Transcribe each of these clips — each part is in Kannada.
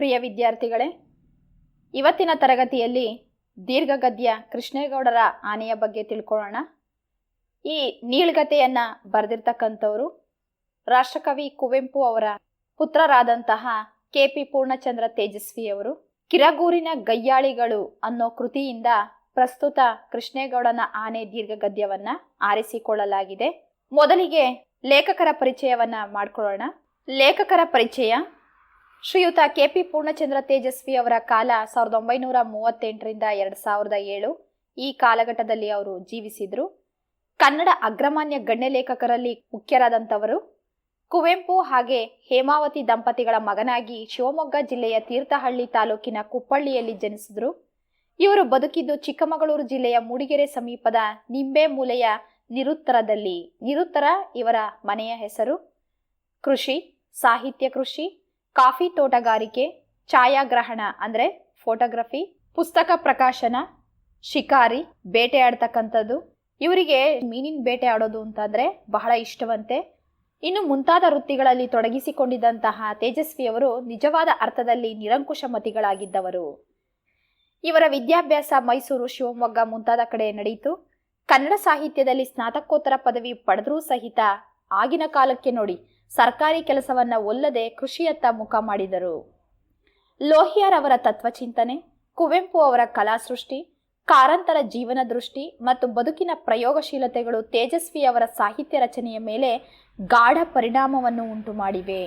ಪ್ರಿಯ ವಿದ್ಯಾರ್ಥಿಗಳೇ, ಇವತ್ತಿನ ತರಗತಿಯಲ್ಲಿ ದೀರ್ಘಗದ್ಯ ಕೃಷ್ಣೇಗೌಡರ ಆನೆಯ ಬಗ್ಗೆ ತಿಳ್ಕೊಳ್ಳೋಣ. ಈ ನೀಳ್ಗತೆಯನ್ನು ಬರೆದಿರ್ತಕ್ಕಂಥವರು ರಾಷ್ಟ್ರಕವಿ ಕುವೆಂಪು ಅವರ ಪುತ್ರರಾದಂತಹ ಕೆ ಪಿ ಪೂರ್ಣಚಂದ್ರ ತೇಜಸ್ವಿಯವರು ಕಿರಗೂರಿನ ಗಯ್ಯಾಳಿಗಳು ಅನ್ನೋ ಕೃತಿಯಿಂದ ಪ್ರಸ್ತುತ ಕೃಷ್ಣೇಗೌಡನ ಆನೆ ದೀರ್ಘಗದ್ಯವನ್ನ ಆರಿಸಿಕೊಳ್ಳಲಾಗಿದೆ. ಮೊದಲಿಗೆ ಲೇಖಕರ ಪರಿಚಯವನ್ನ ಮಾಡಿಕೊಳ್ಳೋಣ. ಲೇಖಕರ ಪರಿಚಯ ಶ್ರೀಯುತ ಕೆ ಪಿ ಪೂರ್ಣಚಂದ್ರ ತೇಜಸ್ವಿ ಅವರ ಕಾಲ ಸಾವಿರದ ಒಂಬೈನೂರ ಮೂವತ್ತೆಂಟರಿಂದ ಎರಡು ಸಾವಿರದ ಏಳು. ಈ ಕಾಲಘಟ್ಟದಲ್ಲಿ ಅವರು ಜೀವಿಸಿದ್ರು. ಕನ್ನಡ ಅಗ್ರಮಾನ್ಯ ಗಣ್ಯ ಲೇಖಕರಲ್ಲಿ ಮುಖ್ಯರಾದಂಥವರು. ಕುವೆಂಪು ಹಾಗೆ ಹೇಮಾವತಿ ದಂಪತಿಗಳ ಮಗನಾಗಿ ಶಿವಮೊಗ್ಗ ಜಿಲ್ಲೆಯ ತೀರ್ಥಹಳ್ಳಿ ತಾಲೂಕಿನ ಕುಪ್ಪಳ್ಳಿಯಲ್ಲಿ ಜನಿಸಿದ್ರು. ಇವರು ಬದುಕಿದ್ದು ಚಿಕ್ಕಮಗಳೂರು ಜಿಲ್ಲೆಯ ಮೂಡಿಗೆರೆ ಸಮೀಪದ ನಿಂಬೆ ಮೂಲೆಯ ನಿರುತ್ತರದಲ್ಲಿ. ನಿರುತ್ತರ ಇವರ ಮನೆಯ ಹೆಸರು ಕೃಷಿ, ಸಾಹಿತ್ಯ ಕೃಷಿ ಕಾಫಿ ತೋಟಗಾರಿಕೆ, ಛಾಯಾಗ್ರಹಣ ಅಂದರೆ ಫೋಟೋಗ್ರಫಿ ಪುಸ್ತಕ ಪ್ರಕಾಶನ, ಶಿಕಾರಿ, ಬೇಟೆ ಆಡ್ತಕ್ಕಂಥದ್ದು. ಇವರಿಗೆ ಮೀನಿನ ಬೇಟೆ ಆಡೋದು ಅಂತಂದ್ರೆ ಬಹಳ ಇಷ್ಟವಂತೆ. ಇನ್ನು ಮುಂತಾದ ವೃತ್ತಿಗಳಲ್ಲಿ ತೊಡಗಿಸಿಕೊಂಡಿದ್ದಂತಹ ತೇಜಸ್ವಿಯವರು ನಿಜವಾದ ಅರ್ಥದಲ್ಲಿ ನಿರಂಕುಶಮತಿಗಳಾಗಿದ್ದವರು ಇವರ ವಿದ್ಯಾಭ್ಯಾಸ ಮೈಸೂರು, ಶಿವಮೊಗ್ಗ ಮುಂತಾದ ಕಡೆ ನಡೆಯಿತು ಕನ್ನಡ ಸಾಹಿತ್ಯದಲ್ಲಿ ಸ್ನಾತಕೋತ್ತರ ಪದವಿ ಪಡೆದರೂ ಸಹಿತ ಆಗಿನ ಕಾಲಕ್ಕೆ ನೋಡಿ ಸರ್ಕಾರಿ ಕೆಲಸವನ್ನ ಒಲ್ಲದೆ ಕೃಷಿಯತ್ತ ಮುಖ ಮಾಡಿದರು. ಲೋಹಿಯಾರ್ ಅವರ ತತ್ವಚಿಂತನೆ, ಕುವೆಂಪು ಅವರ ಕಲಾ ಸೃಷ್ಟಿ ಕಾರಂತರ ಜೀವನ ದೃಷ್ಟಿ ಮತ್ತು ಬದುಕಿನ ಪ್ರಯೋಗಶೀಲತೆಗಳು ತೇಜಸ್ವಿ ಅವರ ಸಾಹಿತ್ಯ ರಚನೆಯ ಮೇಲೆ ಗಾಢ ಪರಿಣಾಮವನ್ನು ಉಂಟು ಮಾಡಿವೆ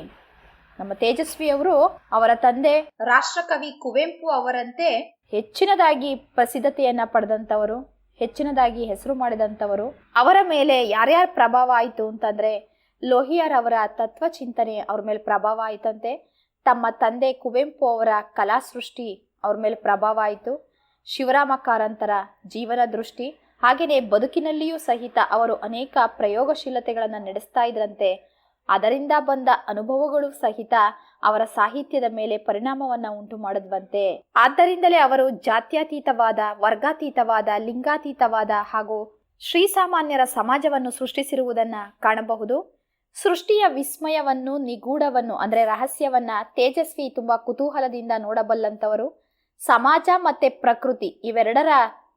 ನಮ್ಮ ತೇಜಸ್ವಿ ಅವರು ಅವರ ತಂದೆ ರಾಷ್ಟ್ರಕವಿ ಕುವೆಂಪು ಅವರಂತೆ ಹೆಚ್ಚಿನದಾಗಿ ಪ್ರಸಿದ್ಧತೆಯನ್ನ ಪಡೆದಂಥವರು, ಹೆಚ್ಚಿನದಾಗಿ ಹೆಸರು ಮಾಡಿದಂಥವರು, ಅವರ ಮೇಲೆ ಯಾರ್ಯಾರ ಪ್ರಭಾವ ಆಯಿತು ಅಂತಂದ್ರೆ ಲೋಹಿಯಾರ್ ಅವರ ತತ್ವ ಚಿಂತನೆ ಅವ್ರ ಮೇಲೆ ಪ್ರಭಾವ ಆಯ್ತಂತೆ. ತಮ್ಮ ತಂದೆ ಕುವೆಂಪು ಅವರ ಕಲಾ ಸೃಷ್ಟಿ ಅವ್ರ ಮೇಲೆ ಪ್ರಭಾವ ಆಯಿತು. ಶಿವರಾಮ ಕಾರಂತರ ಜೀವನ ದೃಷ್ಟಿ ಹಾಗೆಯೇ ಬದುಕಿನಲ್ಲಿಯೂ ಸಹಿತ ಅವರು ಅನೇಕ ಪ್ರಯೋಗಶೀಲತೆಗಳನ್ನು ನಡೆಸ್ತಾ ಇದ್ರಂತೆ. ಅದರಿಂದ ಬಂದ ಅನುಭವಗಳು ಸಹಿತ ಅವರ ಸಾಹಿತ್ಯದ ಮೇಲೆ ಪರಿಣಾಮವನ್ನು ಉಂಟು ಮಾಡದ್ವಂತೆ. ಆದ್ದರಿಂದಲೇ ಅವರು ಜಾತ್ಯತೀತವಾದ, ವರ್ಗಾತೀತವಾದ, ಲಿಂಗಾತೀತವಾದ ಹಾಗೂ ಶ್ರೀಸಾಮಾನ್ಯರ ಸಮಾಜವನ್ನು ಸೃಷ್ಟಿಸಿರುವುದನ್ನು ಕಾಣಬಹುದು. ಸೃಷ್ಟಿಯ ವಿಸ್ಮಯವನ್ನು, ನಿಗೂಢವನ್ನು, ಅಂದ್ರೆ ರಹಸ್ಯವನ್ನ ತೇಜಸ್ವಿ ತುಂಬಾ ಕುತೂಹಲದಿಂದ ನೋಡಬಲ್ಲಂತವರು ಸಮಾಜ ಮತ್ತೆ ಪ್ರಕೃತಿ ಇವೆರಡರ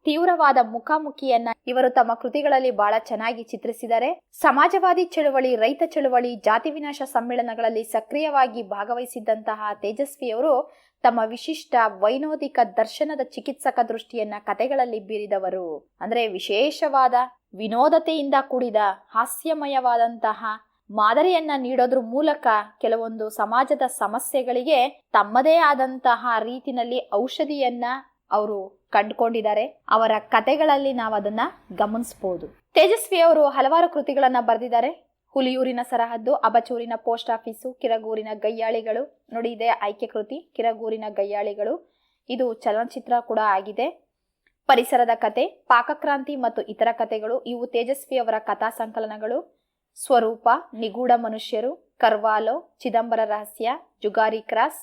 ತೀವ್ರವಾದ ಮುಖಾಮುಖಿಯನ್ನ ಇವರು ತಮ್ಮ ಕೃತಿಗಳಲ್ಲಿ ಬಹಳ ಚೆನ್ನಾಗಿ ಚಿತ್ರಿಸಿದ್ದಾರೆ. ಸಮಾಜವಾದಿ ಚಳುವಳಿ, ರೈತ ಚಳುವಳಿ, ಜಾತಿ ವಿನಾಶ ಸಮ್ಮೇಳನಗಳಲ್ಲಿ ಸಕ್ರಿಯವಾಗಿ ಭಾಗವಹಿಸಿದ್ದಂತಹ ತೇಜಸ್ವಿಯವರು ತಮ್ಮ ವಿಶಿಷ್ಟ ವೈನೋದಿಕ ದರ್ಶನದ ಚಿಕಿತ್ಸಕ ದೃಷ್ಟಿಯನ್ನ ಕತೆಗಳಲ್ಲಿ ಬೀರಿದವರು. ಅಂದ್ರೆ ವಿಶೇಷವಾದ ವಿನೋದತೆಯಿಂದ ಕೂಡಿದ ಹಾಸ್ಯಮಯವಾದಂತಹ ಮಾದರಿಯನ್ನ ನೀಡೋದ್ರ ಮೂಲಕ ಕೆಲವೊಂದು ಸಮಾಜದ ಸಮಸ್ಯೆಗಳಿಗೆ ತಮ್ಮದೇ ಆದಂತಹ ರೀತಿನಲ್ಲಿ ಔಷಧಿಯನ್ನ ಅವರು ಕಂಡುಕೊಂಡಿದ್ದಾರೆ. ಅವರ ಕತೆಗಳಲ್ಲಿ ನಾವು ಅದನ್ನ ಗಮನಿಸಬಹುದು ತೇಜಸ್ವಿ ಅವರು ಹಲವಾರು ಕೃತಿಗಳನ್ನ ಬರೆದಿದ್ದಾರೆ. ಹುಲಿಯೂರಿನ ಸರಹದ್ದು, ಅಬಚೂರಿನ ಪೋಸ್ಟ್ ಆಫೀಸು, ಕಿರಗೂರಿನ ಗಯ್ಯಾಳಿಗಳು ನೋಡಿ, ಇದೆ ಆಯ್ಕೆ ಕೃತಿ, ಕಿರಗೂರಿನ ಗಯ್ಯಾಳಿಗಳು ಇದು ಚಲನಚಿತ್ರ ಕೂಡ ಆಗಿದೆ. ಪರಿಸರದ ಕತೆ, ಪಾಕಕ್ರಾಂತಿ ಮತ್ತು ಇತರ ಕತೆಗಳು ಇವು ತೇಜಸ್ವಿ ಅವರ ಕಥಾ ಸಂಕಲನಗಳು. ಸ್ವರೂಪ, ನಿಗೂಢ ಮನುಷ್ಯರು, ಕರ್ವಾಲೋ, ಚಿದಂಬರ ರಹಸ್ಯ, ಜುಗಾರಿ ಕ್ರಾಸ್,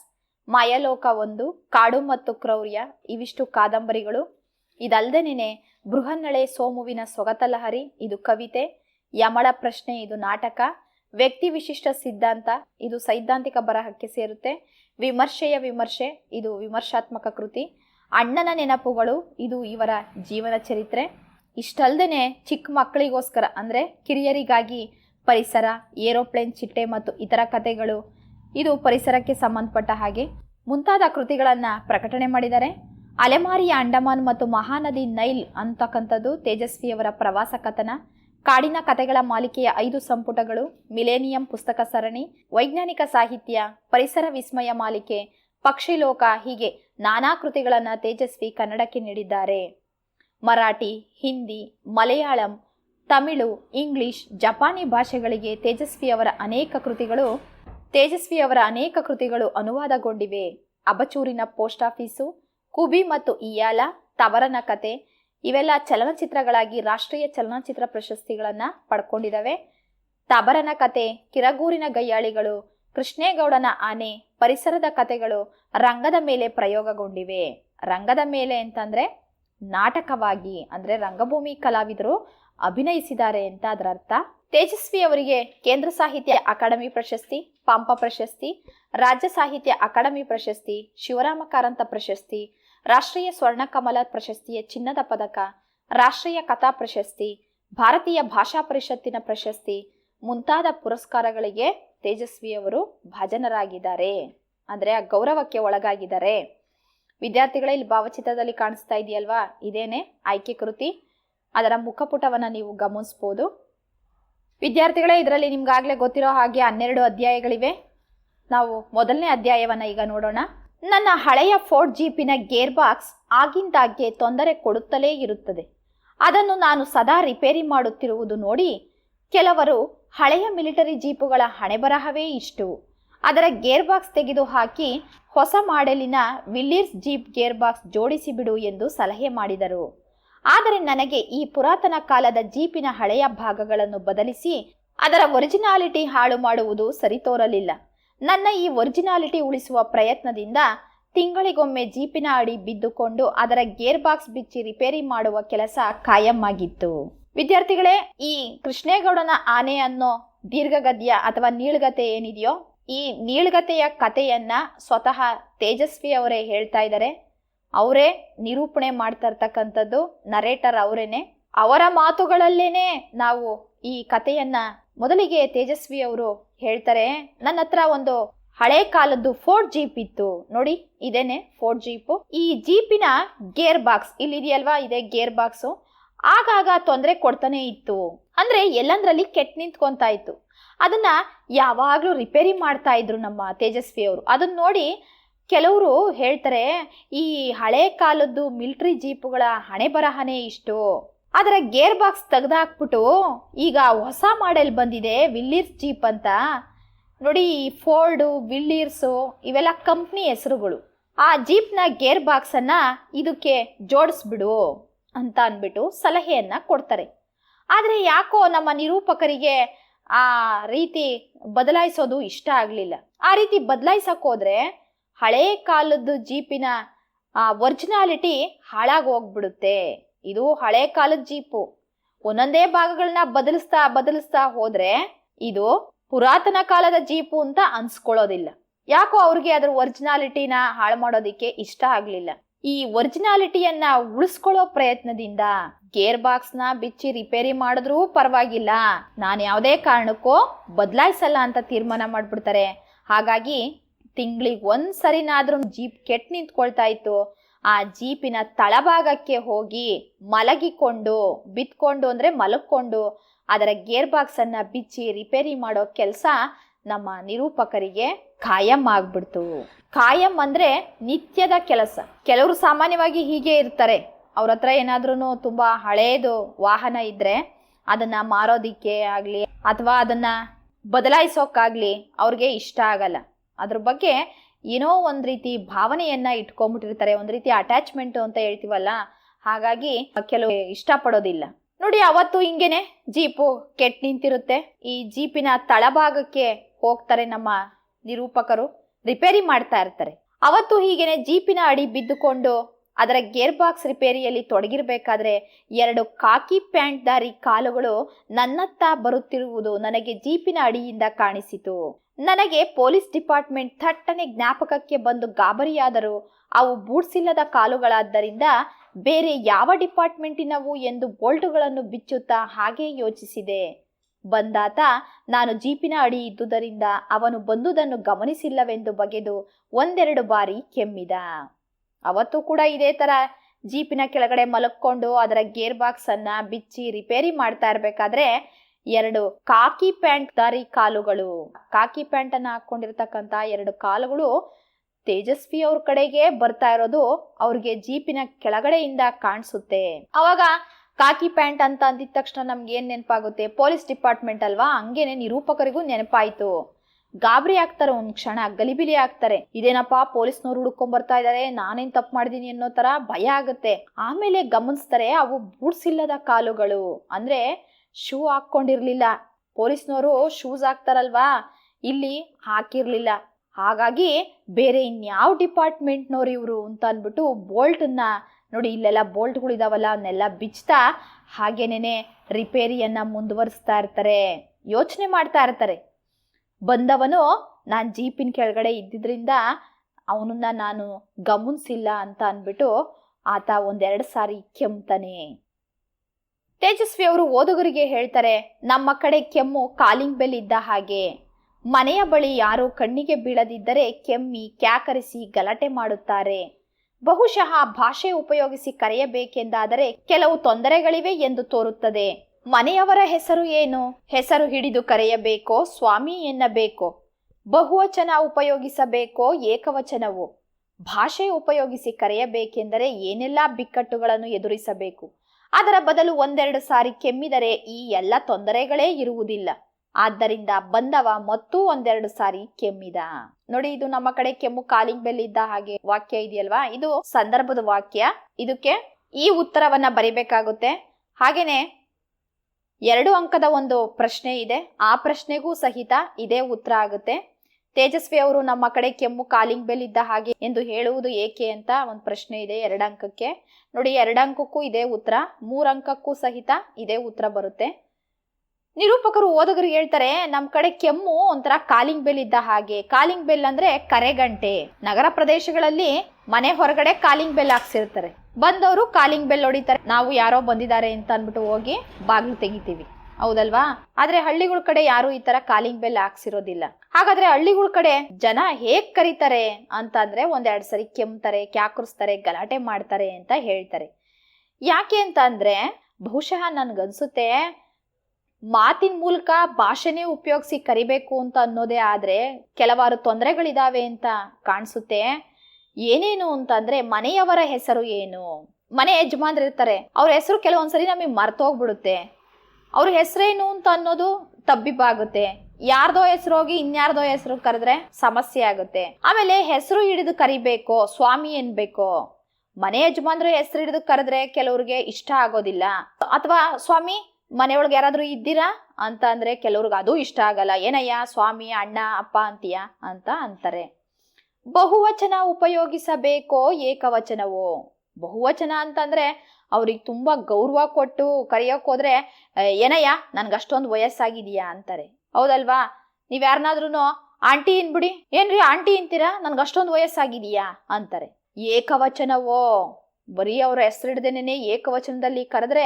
ಮಾಯಲೋಕ ಒಂದು, ಕಾಡು ಮತ್ತು ಕ್ರೌರ್ಯ, ಇವಿಷ್ಟು ಕಾದಂಬರಿಗಳು. ಇದಲ್ದೇನೆ ಬೃಹನ್ನಳೆ ಸೋಮುವಿನ ಸೊಗತಲಹರಿ, ಇದು ಕವಿತೆ. ಯಮಳ ಪ್ರಶ್ನೆ, ಇದು ನಾಟಕ. ವ್ಯಕ್ತಿ ವಿಶಿಷ್ಟ ಸಿದ್ಧಾಂತ, ಇದು ಸೈದ್ಧಾಂತಿಕ ಬರಹಕ್ಕೆ ಸೇರುತ್ತೆ. ವಿಮರ್ಶೆಯ ವಿಮರ್ಶೆ, ಇದು ವಿಮರ್ಶಾತ್ಮಕ ಕೃತಿ. ಅಣ್ಣನ ನೆನಪುಗಳು, ಇದು ಇವರ ಜೀವನ ಚರಿತ್ರೆ. ಇಷ್ಟಲ್ದೇ ಚಿಕ್ಕ ಮಕ್ಕಳಿಗೋಸ್ಕರ, ಅಂದರೆ ಕಿರಿಯರಿಗಾಗಿ ಪರಿಸರ, ಏರೋಪ್ಲೇನ್, ಚಿಟ್ಟೆ ಮತ್ತು ಇತರ ಕಥೆಗಳು. ಇದು ಪರಿಸರಕ್ಕೆ ಸಂಬಂಧಪಟ್ಟ ಹಾಗೆ ಮುಂತಾದ ಕೃತಿಗಳನ್ನು ಪ್ರಕಟಣೆ ಮಾಡಿದ್ದಾರೆ ಅಲೆಮಾರಿಯ ಅಂಡಮಾನ್ ಮತ್ತು ಮಹಾನದಿ ನೈಲ್ ಅಂತಕ್ಕಂಥದ್ದು ತೇಜಸ್ವಿಯವರ ಪ್ರವಾಸ ಕಥನ, ಕಾಡಿನ ಕಥೆಗಳ ಮಾಲಿಕೆಯ ಐದು ಸಂಪುಟಗಳು, ಮಿಲೇನಿಯಂ ಪುಸ್ತಕ ಸರಣಿ, ವೈಜ್ಞಾನಿಕ ಸಾಹಿತ್ಯ, ಪರಿಸರ ವಿಸ್ಮಯ ಮಾಲಿಕೆ ಪಕ್ಷಿಲೋಕ ಹೀಗೆ ನಾನಾ ಕೃತಿಗಳನ್ನು ತೇಜಸ್ವಿ ಕನ್ನಡಕ್ಕೆ ನೀಡಿದ್ದಾರೆ. ಮರಾಠಿ, ಹಿಂದಿ, ಮಲಯಾಳಂ ತಮಿಳು, ಇಂಗ್ಲಿಷ್, ಜಪಾನಿ ಭಾಷೆಗಳಿಗೆ ತೇಜಸ್ವಿಯವರ ಅನೇಕ ಕೃತಿಗಳು ತೇಜಸ್ವಿಯವರ ಅನೇಕ ಕೃತಿಗಳು ಅನುವಾದಗೊಂಡಿವೆ. ಅಬಚೂರಿನ ಪೋಸ್ಟ್ ಆಫೀಸು, ಕುಬಿ ಮತ್ತು ಇಯಾಲ, ತವರನ ಕತೆ ಇವೆಲ್ಲ ಚಲನಚಿತ್ರಗಳಾಗಿ ರಾಷ್ಟ್ರೀಯ ಚಲನಚಿತ್ರ ಪ್ರಶಸ್ತಿಗಳನ್ನು ಪಡ್ಕೊಂಡಿದ್ದಾವೆ ತಬರನ ಕತೆ, ಕಿರಗೂರಿನ ಗಯ್ಯಾಳಿಗಳು, ಕೃಷ್ಣೇಗೌಡನ ಆನೆ, ಪರಿಸರದ ಕತೆಗಳು ರಂಗದ ಮೇಲೆ ಪ್ರಯೋಗಗೊಂಡಿವೆ. ರಂಗದ ಮೇಲೆ ಅಂತಂದ್ರೆ ನಾಟಕವಾಗಿ, ಅಂದ್ರೆ ರಂಗಭೂಮಿ ಕಲಾವಿದರು ಅಭಿನಯಿಸಿದ್ದಾರೆ ಅಂತ ಅದರ ಅರ್ಥ. ತೇಜಸ್ವಿ ಅವರಿಗೆ ಕೇಂದ್ರ ಸಾಹಿತ್ಯ ಅಕಾಡೆಮಿ ಪ್ರಶಸ್ತಿ, ಪಂಪ ಪ್ರಶಸ್ತಿ, ರಾಜ್ಯ ಸಾಹಿತ್ಯ ಅಕಾಡೆಮಿ ಪ್ರಶಸ್ತಿ, ಶಿವರಾಮ ಕಾರಂತ ಪ್ರಶಸ್ತಿ, ರಾಷ್ಟ್ರೀಯ ಸ್ವರ್ಣಕಮಲ ಪ್ರಶಸ್ತಿಯ ಚಿನ್ನದ ಪದಕ, ರಾಷ್ಟ್ರೀಯ ಕಥಾ ಪ್ರಶಸ್ತಿ, ಭಾರತೀಯ ಭಾಷಾ ಪರಿಷತ್ತಿನ ಪ್ರಶಸ್ತಿ ಮುಂತಾದ ಪುರಸ್ಕಾರಗಳಿಗೆ ತೇಜಸ್ವಿ ಅವರು ಭಾಜನರಾಗಿದ್ದಾರೆ. ಅಂದರೆ ಆ ಗೌರವಕ್ಕೆ ಒಳಗಾಗಿದ್ದಾರೆ. ವಿದ್ಯಾರ್ಥಿಗಳೇ ಇಲ್ಲಿ ಭಾವಚಿತ್ರದಲ್ಲಿ ಕಾಣಿಸ್ತಾ ಇದೆಯಲ್ವಾ? ಇದೇನೆ ಆಯ್ಕೆ ಕೃತಿ. ಅದರ ಮುಖಪುಟವನ್ನು ನೀವು ಗಮನಿಸ್ಬೋದು. ವಿದ್ಯಾರ್ಥಿಗಳೇ, ಇದರಲ್ಲಿ ನಿಮ್ಗಾಗಲೇ ಗೊತ್ತಿರೋ ಹಾಗೆ ಹನ್ನೆರಡು ಅಧ್ಯಾಯಗಳಿವೆ. ನಾವು ಮೊದಲನೇ ಅಧ್ಯಾಯವನ್ನು ಈಗ ನೋಡೋಣ. ನನ್ನ ಹಳೆಯ ಫೋರ್ಡ್ ಜೀಪಿನ ಗೇರ್ ಬಾಕ್ಸ್ ಆಗಿಂದಾಗ್ಗೆ ತೊಂದರೆ ಕೊಡುತ್ತಲೇ ಇರುತ್ತದೆ. ಅದನ್ನು ನಾನು ಸದಾ ರಿಪೇರಿ ಮಾಡುತ್ತಿರುವುದು ನೋಡಿ, ಕೆಲವರು ಹಳೆಯ ಮಿಲಿಟರಿ ಜೀಪುಗಳ ಹಣೆಬರಹವೇ ಇಷ್ಟು. ಅದರ ಗೇರ್ ಬಾಕ್ಸ್ ತೆಗೆದು ಹಾಕಿ ಹೊಸ ಮಾಡೆಲಿನ ವಿಲ್ಲಿರ್ಸ್ ಜೀಪ್ ಗೇರ್ ಬಾಕ್ಸ್ ಜೋಡಿಸಿಬಿಡು ಎಂದು ಸಲಹೆ ಮಾಡಿದರು. ಆದರೆ ನನಗೆ ಈ ಪುರಾತನ ಕಾಲದ ಜೀಪಿನ ಹಳೆಯ ಭಾಗಗಳನ್ನು ಬದಲಿಸಿ ಅದರ ಒರಿಜಿನಾಲಿಟಿ ಹಾಳು ಮಾಡುವುದು ಸರಿತೋರಲಿಲ್ಲ. ನನ್ನ ಈ ಒರಿಜಿನಾಲಿಟಿ ಉಳಿಸುವ ಪ್ರಯತ್ನದಿಂದ ತಿಂಗಳಿಗೊಮ್ಮೆ ಜೀಪಿನ ಅಡಿ ಬಿದ್ದುಕೊಂಡು ಅದರ ಗೇರ್ ಬಾಕ್ಸ್ ಬಿಚ್ಚಿ ರಿಪೇರಿ ಮಾಡುವ ಕೆಲಸ ಕಾಯಂ ಆಗಿತ್ತು ವಿದ್ಯಾರ್ಥಿಗಳೇ, ಈ ಕೃಷ್ಣೇಗೌಡನ ಆನೆ ಅನ್ನೋ ದೀರ್ಘಗದ್ಯ ಅಥವಾ ನೀಳ್ಗತೆ ಏನಿದೆಯೋ, ಈ ನೀಳ್ಗತೆಯ ಕಥೆಯನ್ನ ಸ್ವತಃ ತೇಜಸ್ವಿ ಅವರೇ ಹೇಳ್ತಾ ಇದ್ದಾರೆ. ಅವರೇ ನಿರೂಪಣೆ ಮಾಡ್ತಾ ಇರ್ತಕ್ಕಂಥದ್ದು ನರೇಟರ್ ಅವರೇನೆ. ಅವರ ಮಾತುಗಳಲ್ಲೇನೆ ನಾವು ಈ ಕಥೆಯನ್ನ ಮೊದಲಿಗೆ ತೇಜಸ್ವಿ ಅವರು ಹೇಳ್ತಾರೆ. ನನ್ನ ಹತ್ರ ಒಂದು ಹಳೆ ಕಾಲದ್ದು ಫೋರ್ಡ್ ಜೀಪ್ ಇತ್ತು. ನೋಡಿ, ಇದೇನೆ ಫೋರ್ಡ್ ಜೀಪ್ ಈ ಜೀಪಿನ ಗೇರ್ ಬಾಕ್ಸ್ ಇಲ್ಲಿದೆಯಲ್ವಾ? ಇದೆ ಗೇರ್ ಬಾಕ್ಸ್ ಆಗಾಗ ತೊಂದರೆ ಕೊಡ್ತಾನೆ ಇತ್ತು. ಅಂದ್ರೆ ಎಲ್ಲಂದ್ರಲ್ಲಿ ಕೆಟ್ಟ ನಿಂತ್ಕೊಂತ ಇತ್ತು. ಅದನ್ನ ಯಾವಾಗಲೂ ರಿಪೇರಿ ಮಾಡ್ತಾ ಇದ್ರು ನಮ್ಮ ತೇಜಸ್ವಿ ಅವರು. ಅದನ್ನ ನೋಡಿ ಕೆಲವರು ಹೇಳ್ತಾರೆ, ಈ ಹಳೆ ಕಾಲದ್ದು ಮಿಲ್ಟ್ರಿ ಜೀಪುಗಳ ಹಣೆ ಬರಹನೇ ಇಷ್ಟು. ಅದರ ಗೇರ್ ಬಾಕ್ಸ್ ತೆಗೆದಾಕ್ಬಿಟ್ಟು ಈಗ ಹೊಸ ಮಾಡೆಲ್ ಬಂದಿದೆ ವಿಲ್ಲಿರ್ಸ್ ಜೀಪ್ ಅಂತ. ನೋಡಿ ಈ ಫೋರ್ಡು, ವಿಲ್ಲಿರ್ಸು, ಇವೆಲ್ಲ ಕಂಪ್ನಿ ಹೆಸರುಗಳು. ಆ ಜೀಪ್ನ ಗೇರ್ ಬಾಕ್ಸನ್ನು ಇದಕ್ಕೆ ಜೋಡಿಸ್ಬಿಡು ಅಂತ ಅಂದ್ಬಿಟ್ಟು ಸಲಹೆಯನ್ನು ಕೊಡ್ತಾರೆ. ಆದರೆ ಯಾಕೋ ನಮ್ಮ ನಿರೂಪಕರಿಗೆ ಆ ರೀತಿ ಬದಲಾಯಿಸೋದು ಇಷ್ಟ ಆಗಲಿಲ್ಲ. ಆ ರೀತಿ ಬದಲಾಯಿಸಕ್ಕೆ ಹಳೇ ಕಾಲದ್ದು ಜೀಪಿನ ಒರಿಜಿನಾಲಿಟಿ ಹಾಳಾಗಿ ಹೋಗ್ಬಿಡುತ್ತೆ. ಇದು ಹಳೆ ಕಾಲದ ಜೀಪು. ಒಂದೊಂದೇ ಭಾಗಗಳನ್ನ ಬದಲಿಸ್ತಾ ಬದಲಿಸ್ತಾ ಹೋದ್ರೆ ಇದು ಪುರಾತನ ಕಾಲದ ಜೀಪು ಅಂತ ಅನ್ಸ್ಕೊಳ್ಳೋದಿಲ್ಲ. ಯಾಕೋ ಅವ್ರಿಗೆ ಅದ್ರ ಒರಿಜಿನಾಲಿಟಿನ ಹಾಳು ಮಾಡೋದಿಕ್ಕೆ ಇಷ್ಟ ಆಗ್ಲಿಲ್ಲ. ಈ ಒರಿಜಿನಾಲಿಟಿಯನ್ನ ಉಳಿಸ್ಕೊಳ್ಳೋ ಪ್ರಯತ್ನದಿಂದ ಗೇರ್ ಬಾಕ್ಸ್ನ ಬಿಚ್ಚಿ ರಿಪೇರಿ ಮಾಡಿದ್ರೂ ಪರವಾಗಿಲ್ಲ. ನಾನು ಯಾವುದೇ ಕಾರಣಕ್ಕೂ ಬದಲಾಯಿಸಲ್ಲ ಅಂತ ತೀರ್ಮಾನ ಮಾಡ್ಬಿಡ್ತಾರೆ. ಹಾಗಾಗಿ ತಿಂಗಳಿಗೆ ಒಂದು ಸರಿನಾದ್ರೂ ಜೀಪ್ ಕೆಟ್ಟು ನಿಂತ್ಕೊಳ್ತಾ ಇತ್ತು. ಆ ಜೀಪಿನ ತಳಭಾಗಕ್ಕೆ ಹೋಗಿ ಮಲಗಿಕೊಂಡು, ಬಿತ್ಕೊಂಡು ಅಂದರೆ ಮಲಗ್ಕೊಂಡು, ಅದರ ಗೇರ್ ಬಾಕ್ಸನ್ನು ಬಿಚ್ಚಿ ರಿಪೇರಿ ಮಾಡೋ ಕೆಲಸ ನಮ್ಮ ನಿರೂಪಕರಿಗೆ ಕಾಯಂ ಆಗ್ಬಿಡ್ತು. ಕಾಯಂ ಅಂದರೆ ನಿತ್ಯದ ಕೆಲಸ. ಕೆಲವರು ಸಾಮಾನ್ಯವಾಗಿ ಹೀಗೆ ಇರ್ತಾರೆ. ಅವ್ರ ಹತ್ರ ಏನಾದ್ರೂ ತುಂಬ ಹಳೇದು ವಾಹನ ಇದ್ದರೆ ಅದನ್ನು ಮಾರೋದಿಕ್ಕೆ ಆಗಲಿ, ಅಥವಾ ಅದನ್ನು ಬದಲಾಯಿಸೋಕ್ಕಾಗಲಿ ಅವ್ರಿಗೆ ಇಷ್ಟ ಆಗಲ್ಲ. ಅದ್ರ ಬಗ್ಗೆ ಏನೋ ಒಂದು ರೀತಿ ಭಾವನೆಯನ್ನ ಇಟ್ಕೊಂಡ್ಬಿಟ್ಟಿರ್ತಾರೆ ಒಂದು ರೀತಿ ಅಟ್ಯಾಚ್ಮೆಂಟ್ ಅಂತ ಹೇಳ್ತೀವಲ್ಲ, ಹಾಗಾಗಿ ಕೆಲವು ಇಷ್ಟಪಡೋದಿಲ್ಲ. ನೋಡಿ, ಅವತ್ತು ಹಿಂಗೇನೆ ಜೀಪು ಕೆಟ್ ನಿಂತಿರುತ್ತೆ. ಈ ಜೀಪಿನ ತಳಭಾಗಕ್ಕೆ ಹೋಗ್ತಾರೆ ನಮ್ಮ ನಿರೂಪಕರು ರಿಪೇರಿ ಮಾಡ್ತಾ ಇರ್ತಾರೆ. ಅವತ್ತು ಹೀಗೇನೆ ಜೀಪಿನ ಅಡಿ ಬಿದ್ದುಕೊಂಡು ಅದರ ಗೇರ್ ಬಾಕ್ಸ್ ರಿಪೇರಿಯಲ್ಲಿ ತೊಡಗಿರ್ಬೇಕಾದ್ರೆ ಎರಡು ಕಾಕಿ ಪ್ಯಾಂಟ್ ದಾರಿ ಕಾಲುಗಳು ನನ್ನತ್ತ ಬರುತ್ತಿರುವುದು ನನಗೆ ಜೀಪಿನ ಅಡಿಯಿಂದ ಕಾಣಿಸಿತು. ನನಗೆ ಪೊಲೀಸ್ ಡಿಪಾರ್ಟ್ಮೆಂಟ್ ಥಟ್ಟನೆ ಜ್ಞಾಪಕಕ್ಕೆ ಬಂದು ಗಾಬರಿಯಾದರೂ ಅವು ಬೂಟ್ಸಿಲ್ಲದ ಕಾಲುಗಳಾದ್ದರಿಂದ ಬೇರೆ ಯಾವ ಡಿಪಾರ್ಟ್ಮೆಂಟಿನವು ಎಂದು ಬೋಲ್ಟುಗಳನ್ನು ಬಿಚ್ಚುತ್ತಾ ಹಾಗೇ ಯೋಚಿಸಿದೆ. ಬಂದಾತ, ನಾನು ಜೀಪಿನ ಅಡಿ ಇದ್ದುದರಿಂದ ಅವನು ಬಂದುದನ್ನು ಗಮನಿಸಿಲ್ಲವೆಂದು ಬಗೆದು ಒಂದೆರಡು ಬಾರಿ ಕೆಮ್ಮಿದ. ಅವತ್ತು ಕೂಡ ಇದೇ ಥರ ಜೀಪಿನ ಕೆಳಗಡೆ ಮಲಕ್ಕೊಂಡು ಅದರ ಗೇರ್ ಬಾಕ್ಸ್ ಅನ್ನ ಬಿಚ್ಚಿ ರಿಪೇರಿ ಮಾಡ್ತಾ ಇರಬೇಕಾದ್ರೆ ಎರಡು ಕಾಕಿ ಪ್ಯಾಂಟ್ ದಾರಿ ಕಾಲುಗಳು. ಕಾಕಿ ಪ್ಯಾಂಟ್ ಅನ್ನ ಹಾಕೊಂಡಿರ್ತಕ್ಕಂತ ಎರಡು ಕಾಲುಗಳು ತೇಜಸ್ವಿ ಅವ್ರ ಕಡೆಗೆ ಬರ್ತಾ ಇರೋದು ಅವ್ರಿಗೆ ಜೀಪಿನ ಕೆಳಗಡೆಯಿಂದ ಕಾಣಿಸುತ್ತೆ. ಅವಾಗ ಕಾಕಿ ಪ್ಯಾಂಟ್ ಅಂತ ಅಂದಿದ ತಕ್ಷಣ ನಮ್ಗೆ ಏನ್ ನೆನಪಾಗುತ್ತೆ? ಪೊಲೀಸ್ ಡಿಪಾರ್ಟ್ಮೆಂಟ್ ಅಲ್ವಾ? ಹಂಗೇನೆ ನಿರೂಪಕರಿಗೂ ನೆನಪಾಯ್ತು. ಗಾಬರಿ ಆಗ್ತಾರೆ, ಒಂದ್ ಕ್ಷಣ ಗಲಿಬಿಲಿ ಆಗ್ತಾರೆ. ಇದೇನಪ್ಪ ಪೊಲೀಸ್ನವ್ರು ಹುಡ್ಕೊಂಡ್ ಬರ್ತಾ ಇದಾರೆ? ನಾನೇನ್ ತಪ್ಪು ಮಾಡಿದೀನಿ ಅನ್ನೋ ತರ ಭಯ ಆಗುತ್ತೆ. ಆಮೇಲೆ ಗಮನಿಸ್ತಾರೆ ಅವು ಬೂಟ್ಸ್ ಕಾಲುಗಳು. ಅಂದ್ರೆ ಶೂ ಹಾಕ್ಕೊಂಡಿರಲಿಲ್ಲ. ಪೊಲೀಸ್ನವರು ಶೂಸ್ ಹಾಕ್ತಾರಲ್ವಾ? ಇಲ್ಲಿ ಹಾಕಿರ್ಲಿಲ್ಲ. ಹಾಗಾಗಿ ಬೇರೆ ಇನ್ಯಾವ ಡಿಪಾರ್ಟ್ಮೆಂಟ್ನವ್ರು ಇವರು ಅಂತ ಅಂದ್ಬಿಟ್ಟು ಬೋಲ್ಟನ್ನ ನೋಡಿ ಇಲ್ಲೆಲ್ಲ ಬೋಲ್ಟ್ಗಳಿದಾವಲ್ಲ ಅವನ್ನೆಲ್ಲ ಬಿಚ್ತಾ ಹಾಗೇನೇನೆ ರಿಪೇರಿಯನ್ನ ಮುಂದುವರಿಸ್ತಾ ಇರ್ತಾರೆ. ಯೋಚನೆ ಮಾಡ್ತಾ ಇರ್ತಾರೆ. ಬಂದವನು ನಾನು ಜೀಪಿನ ಕೆಳಗಡೆ ಇದ್ದಿದ್ರಿಂದ ಅವನನ್ನ ನಾನು ಗಮನಿಸಿಲ್ಲ ಅಂತ ಅಂದ್ಬಿಟ್ಟು ಆತ ಒಂದೆರಡು ಸಾರಿ ಕೆಮ್ತಾನೆ. ತೇಜಸ್ವಿ ಅವರು ಓದುಗರಿಗೆ ಹೇಳ್ತಾರೆ, ನಮ್ಮ ಕಡೆ ಕೆಮ್ಮು ಕಾಲಿಂಗ್ ಬೆಲ್ ಇದ್ದ ಹಾಗೆ. ಮನೆಯ ಬಳಿ ಯಾರು ಕಣ್ಣಿಗೆ ಬೀಳದಿದ್ದರೆ ಕೆಮ್ಮಿ ಕ್ಯಾಕರಿಸಿ ಗಲಾಟೆ ಮಾಡುತ್ತಾರೆ. ಬಹುಶಃ ಭಾಷೆ ಉಪಯೋಗಿಸಿ ಕರೆಯಬೇಕೆಂದಾದರೆ ಕೆಲವು ತೊಂದರೆಗಳಿವೆ ಎಂದು ತೋರುತ್ತದೆ. ಮನೆಯವರ ಹೆಸರು ಏನು? ಹೆಸರು ಹಿಡಿದು ಕರೆಯಬೇಕೋ, ಸ್ವಾಮಿ ಎನ್ನಬೇಕೋ? ಬಹುವಚನ ಉಪಯೋಗಿಸಬೇಕೋ, ಏಕವಚನವು? ಭಾಷೆ ಉಪಯೋಗಿಸಿ ಕರೆಯಬೇಕೆಂದರೆ ಏನೆಲ್ಲ ಬಿಕ್ಕಟ್ಟುಗಳನ್ನು ಎದುರಿಸಬೇಕು? ಅದರ ಬದಲು ಒಂದೆರಡು ಸಾರಿ ಕೆಮ್ಮಿದರೆ ಈ ಎಲ್ಲ ತೊಂದರೆಗಳೇ ಇರುವುದಿಲ್ಲ. ಆದ್ದರಿಂದ ಬಂದವ ಮತ್ತೂ ಒಂದೆರಡು ಸಾರಿ ಕೆಮ್ಮಿದ. ನೋಡಿ, ಇದು ನಮ್ಮ ಕಡೆ ಕೆಮ್ಮು ಕಾಲಿಂಗ್ ಬೆಲ್ ಇದ್ದ ಹಾಗೆ ವಾಕ್ಯ ಇದೆಯಲ್ವಾ? ಇದು ಸಂದರ್ಭದ ವಾಕ್ಯ. ಇದಕ್ಕೆ ಈ ಉತ್ತರವನ್ನ ಬರಿಬೇಕಾಗುತ್ತೆ. ಹಾಗೇನೆ ಎರಡು ಅಂಕದ ಒಂದು ಪ್ರಶ್ನೆ ಇದೆ. ಆ ಪ್ರಶ್ನೆಗೂ ಸಹಿತ ಇದೇ ಉತ್ತರ ಆಗುತ್ತೆ. ತೇಜಸ್ವಿ ಅವರು ನಮ್ಮ ಕಡೆ ಕೆಮ್ಮು ಕಾಲಿಂಗ್ ಬೆಲ್ ಇದ್ದ ಹಾಗೆ ಎಂದು ಹೇಳುವುದು ಏಕೆ ಅಂತ ಒಂದು ಪ್ರಶ್ನೆ ಇದೆ ಎರಡು ಅಂಕಕ್ಕೆ. ನೋಡಿ, ಎರಡು ಅಂಕಕ್ಕೂ ಇದೇ ಉತ್ತರ, ಮೂರು ಅಂಕಕ್ಕೂ ಸಹಿತ ಇದೇ ಉತ್ತರ ಬರುತ್ತೆ. ನಿರೂಪಕರು, ಓದುಗರು ಹೇಳ್ತಾರೆ ನಮ್ಮ ಕಡೆ ಕೆಮ್ಮು ಒಂಥರ ಕಾಲಿಂಗ್ ಬೆಲ್ ಇದ್ದ ಹಾಗೆ. ಕಾಲಿಂಗ್ ಬೆಲ್ ಅಂದ್ರೆ ಕರೆಗಂಟೆ ನಗರ ಪ್ರದೇಶಗಳಲ್ಲಿ ಮನೆ ಹೊರಗಡೆ ಕಾಲಿಂಗ್ ಬೆಲ್ ಹಾಕ್ಸಿರ್ತಾರೆ. ಬಂದವರು ಕಾಲಿಂಗ್ ಬೆಲ್ ಹೊಡಿತಾರೆ. ನಾವು ಯಾರೋ ಬಂದಿದ್ದಾರೆ ಅಂತ ಅಂದ್ಬಿಟ್ಟು ಹೋಗಿ ಬಾಗಿಲು ತೆಗಿತೀವಿ. ಹೌದಲ್ವಾ? ಆದ್ರೆ ಹಳ್ಳಿಗಳ ಕಡೆ ಯಾರು ಈ ತರ ಕಾಲಿಂಗ್ ಬೆಲ್ ಹಾಕ್ಸಿರೋದಿಲ್ಲ. ಹಾಗಾದ್ರೆ ಹಳ್ಳಿಗಳ ಕಡೆ ಜನ ಹೇಗ್ ಕರೀತಾರೆ ಅಂತಂದ್ರೆ ಒಂದೆರಡು ಸರಿ ಕೆಮ್ತಾರೆ, ಕ್ಯಾಕರಿಸ್ತಾರೆ, ಗಲಾಟೆ ಮಾಡ್ತಾರೆ ಅಂತ ಹೇಳ್ತಾರೆ. ಯಾಕೆ ಅಂತ ಅಂದ್ರೆ ಬಹುಶಃ ನನ್ಗನ್ಸುತ್ತೆ ಮಾತಿನ ಮೂಲಕ ಭಾಷೆನೇ ಉಪಯೋಗಿಸಿ ಕರಿಬೇಕು ಅಂತ ಅನ್ನೋದೇ ಆದ್ರೆ ಕೆಲವಾರು ತೊಂದರೆಗಳಿದಾವೆ ಅಂತ ಕಾಣಿಸುತ್ತೆ. ಏನೇನು ಅಂತಂದ್ರೆ ಮನೆಯವರ ಹೆಸರು ಏನು? ಮನೆ ಯಜಮಾನ್ರು ಇರ್ತಾರೆ ಅವ್ರ ಹೆಸರು ಕೆಲವೊಂದ್ಸರಿ ನಮಗೆ ಮರ್ತೋಗ್ಬಿಡುತ್ತೆ ಅವ್ರ ಹೆಸರೇನು ಅಂತ ಅನ್ನೋದು ತಬ್ಬಿಬ್ಬಾಗುತ್ತೆ ಯಾರ್ದೋ ಹೆಸರು ಹೋಗಿ ಇನ್ಯಾರ್ದೋ ಹೆಸರು ಕರೆದ್ರೆ ಸಮಸ್ಯೆ ಆಗುತ್ತೆ. ಆಮೇಲೆ ಹೆಸರು ಹಿಡಿದು ಕರಿಬೇಕೋ, ಸ್ವಾಮಿ ಎನ್ಬೇಕೋ? ಮನೆ ಯಜಮಾನ್ರು ಹೆಸರು ಹಿಡಿದು ಕರೆದ್ರೆ ಕೆಲವ್ರಿಗೆ ಇಷ್ಟ ಆಗೋದಿಲ್ಲ. ಅಥವಾ ಸ್ವಾಮಿ, ಮನೆಯೊಳಗೆ ಯಾರಾದ್ರೂ ಇದ್ದೀರಾ? ಅಂತ ಅಂದ್ರೆ ಕೆಲವ್ರಿಗೆ ಅದು ಇಷ್ಟ ಆಗಲ್ಲ. ಏನಯ್ಯ, ಸ್ವಾಮಿ, ಅಣ್ಣ, ಅಪ್ಪ ಅಂತೀಯ? ಅಂತ ಅಂತಾರೆ. ಬಹುವಚನ ಉಪಯೋಗಿಸಬೇಕೋ ಏಕವಚನವೋ? ಬಹುವಚನ ಅಂತಂದ್ರೆ ಅವ್ರಿಗೆ ತುಂಬ ಗೌರವ ಕೊಟ್ಟು ಕರೆಯೋಕ್ ಹೋದ್ರೆ ಏನಯ್ಯ, ನನ್ಗೆ ಅಷ್ಟೊಂದು ವಯಸ್ಸಾಗಿದೆಯಾ? ಅಂತಾರೆ. ಹೌದಲ್ವಾ? ನೀವು ಯಾರನ್ನಾದ್ರೂ ಆಂಟಿ ಅನ್ಬಿಡಿ ಏನ್ರಿ, ಆಂಟಿ ಅಂತೀರಾ ನನ್ಗೆ ಅಷ್ಟೊಂದು ವಯಸ್ಸಾಗಿದೆಯಾ? ಅಂತಾರೆ. ಏಕವಚನವೋ? ಬರೀ ಅವ್ರ ಹೆಸರಿಡ್ದೇನೆ ಏಕವಚನದಲ್ಲಿ ಕರೆದ್ರೆ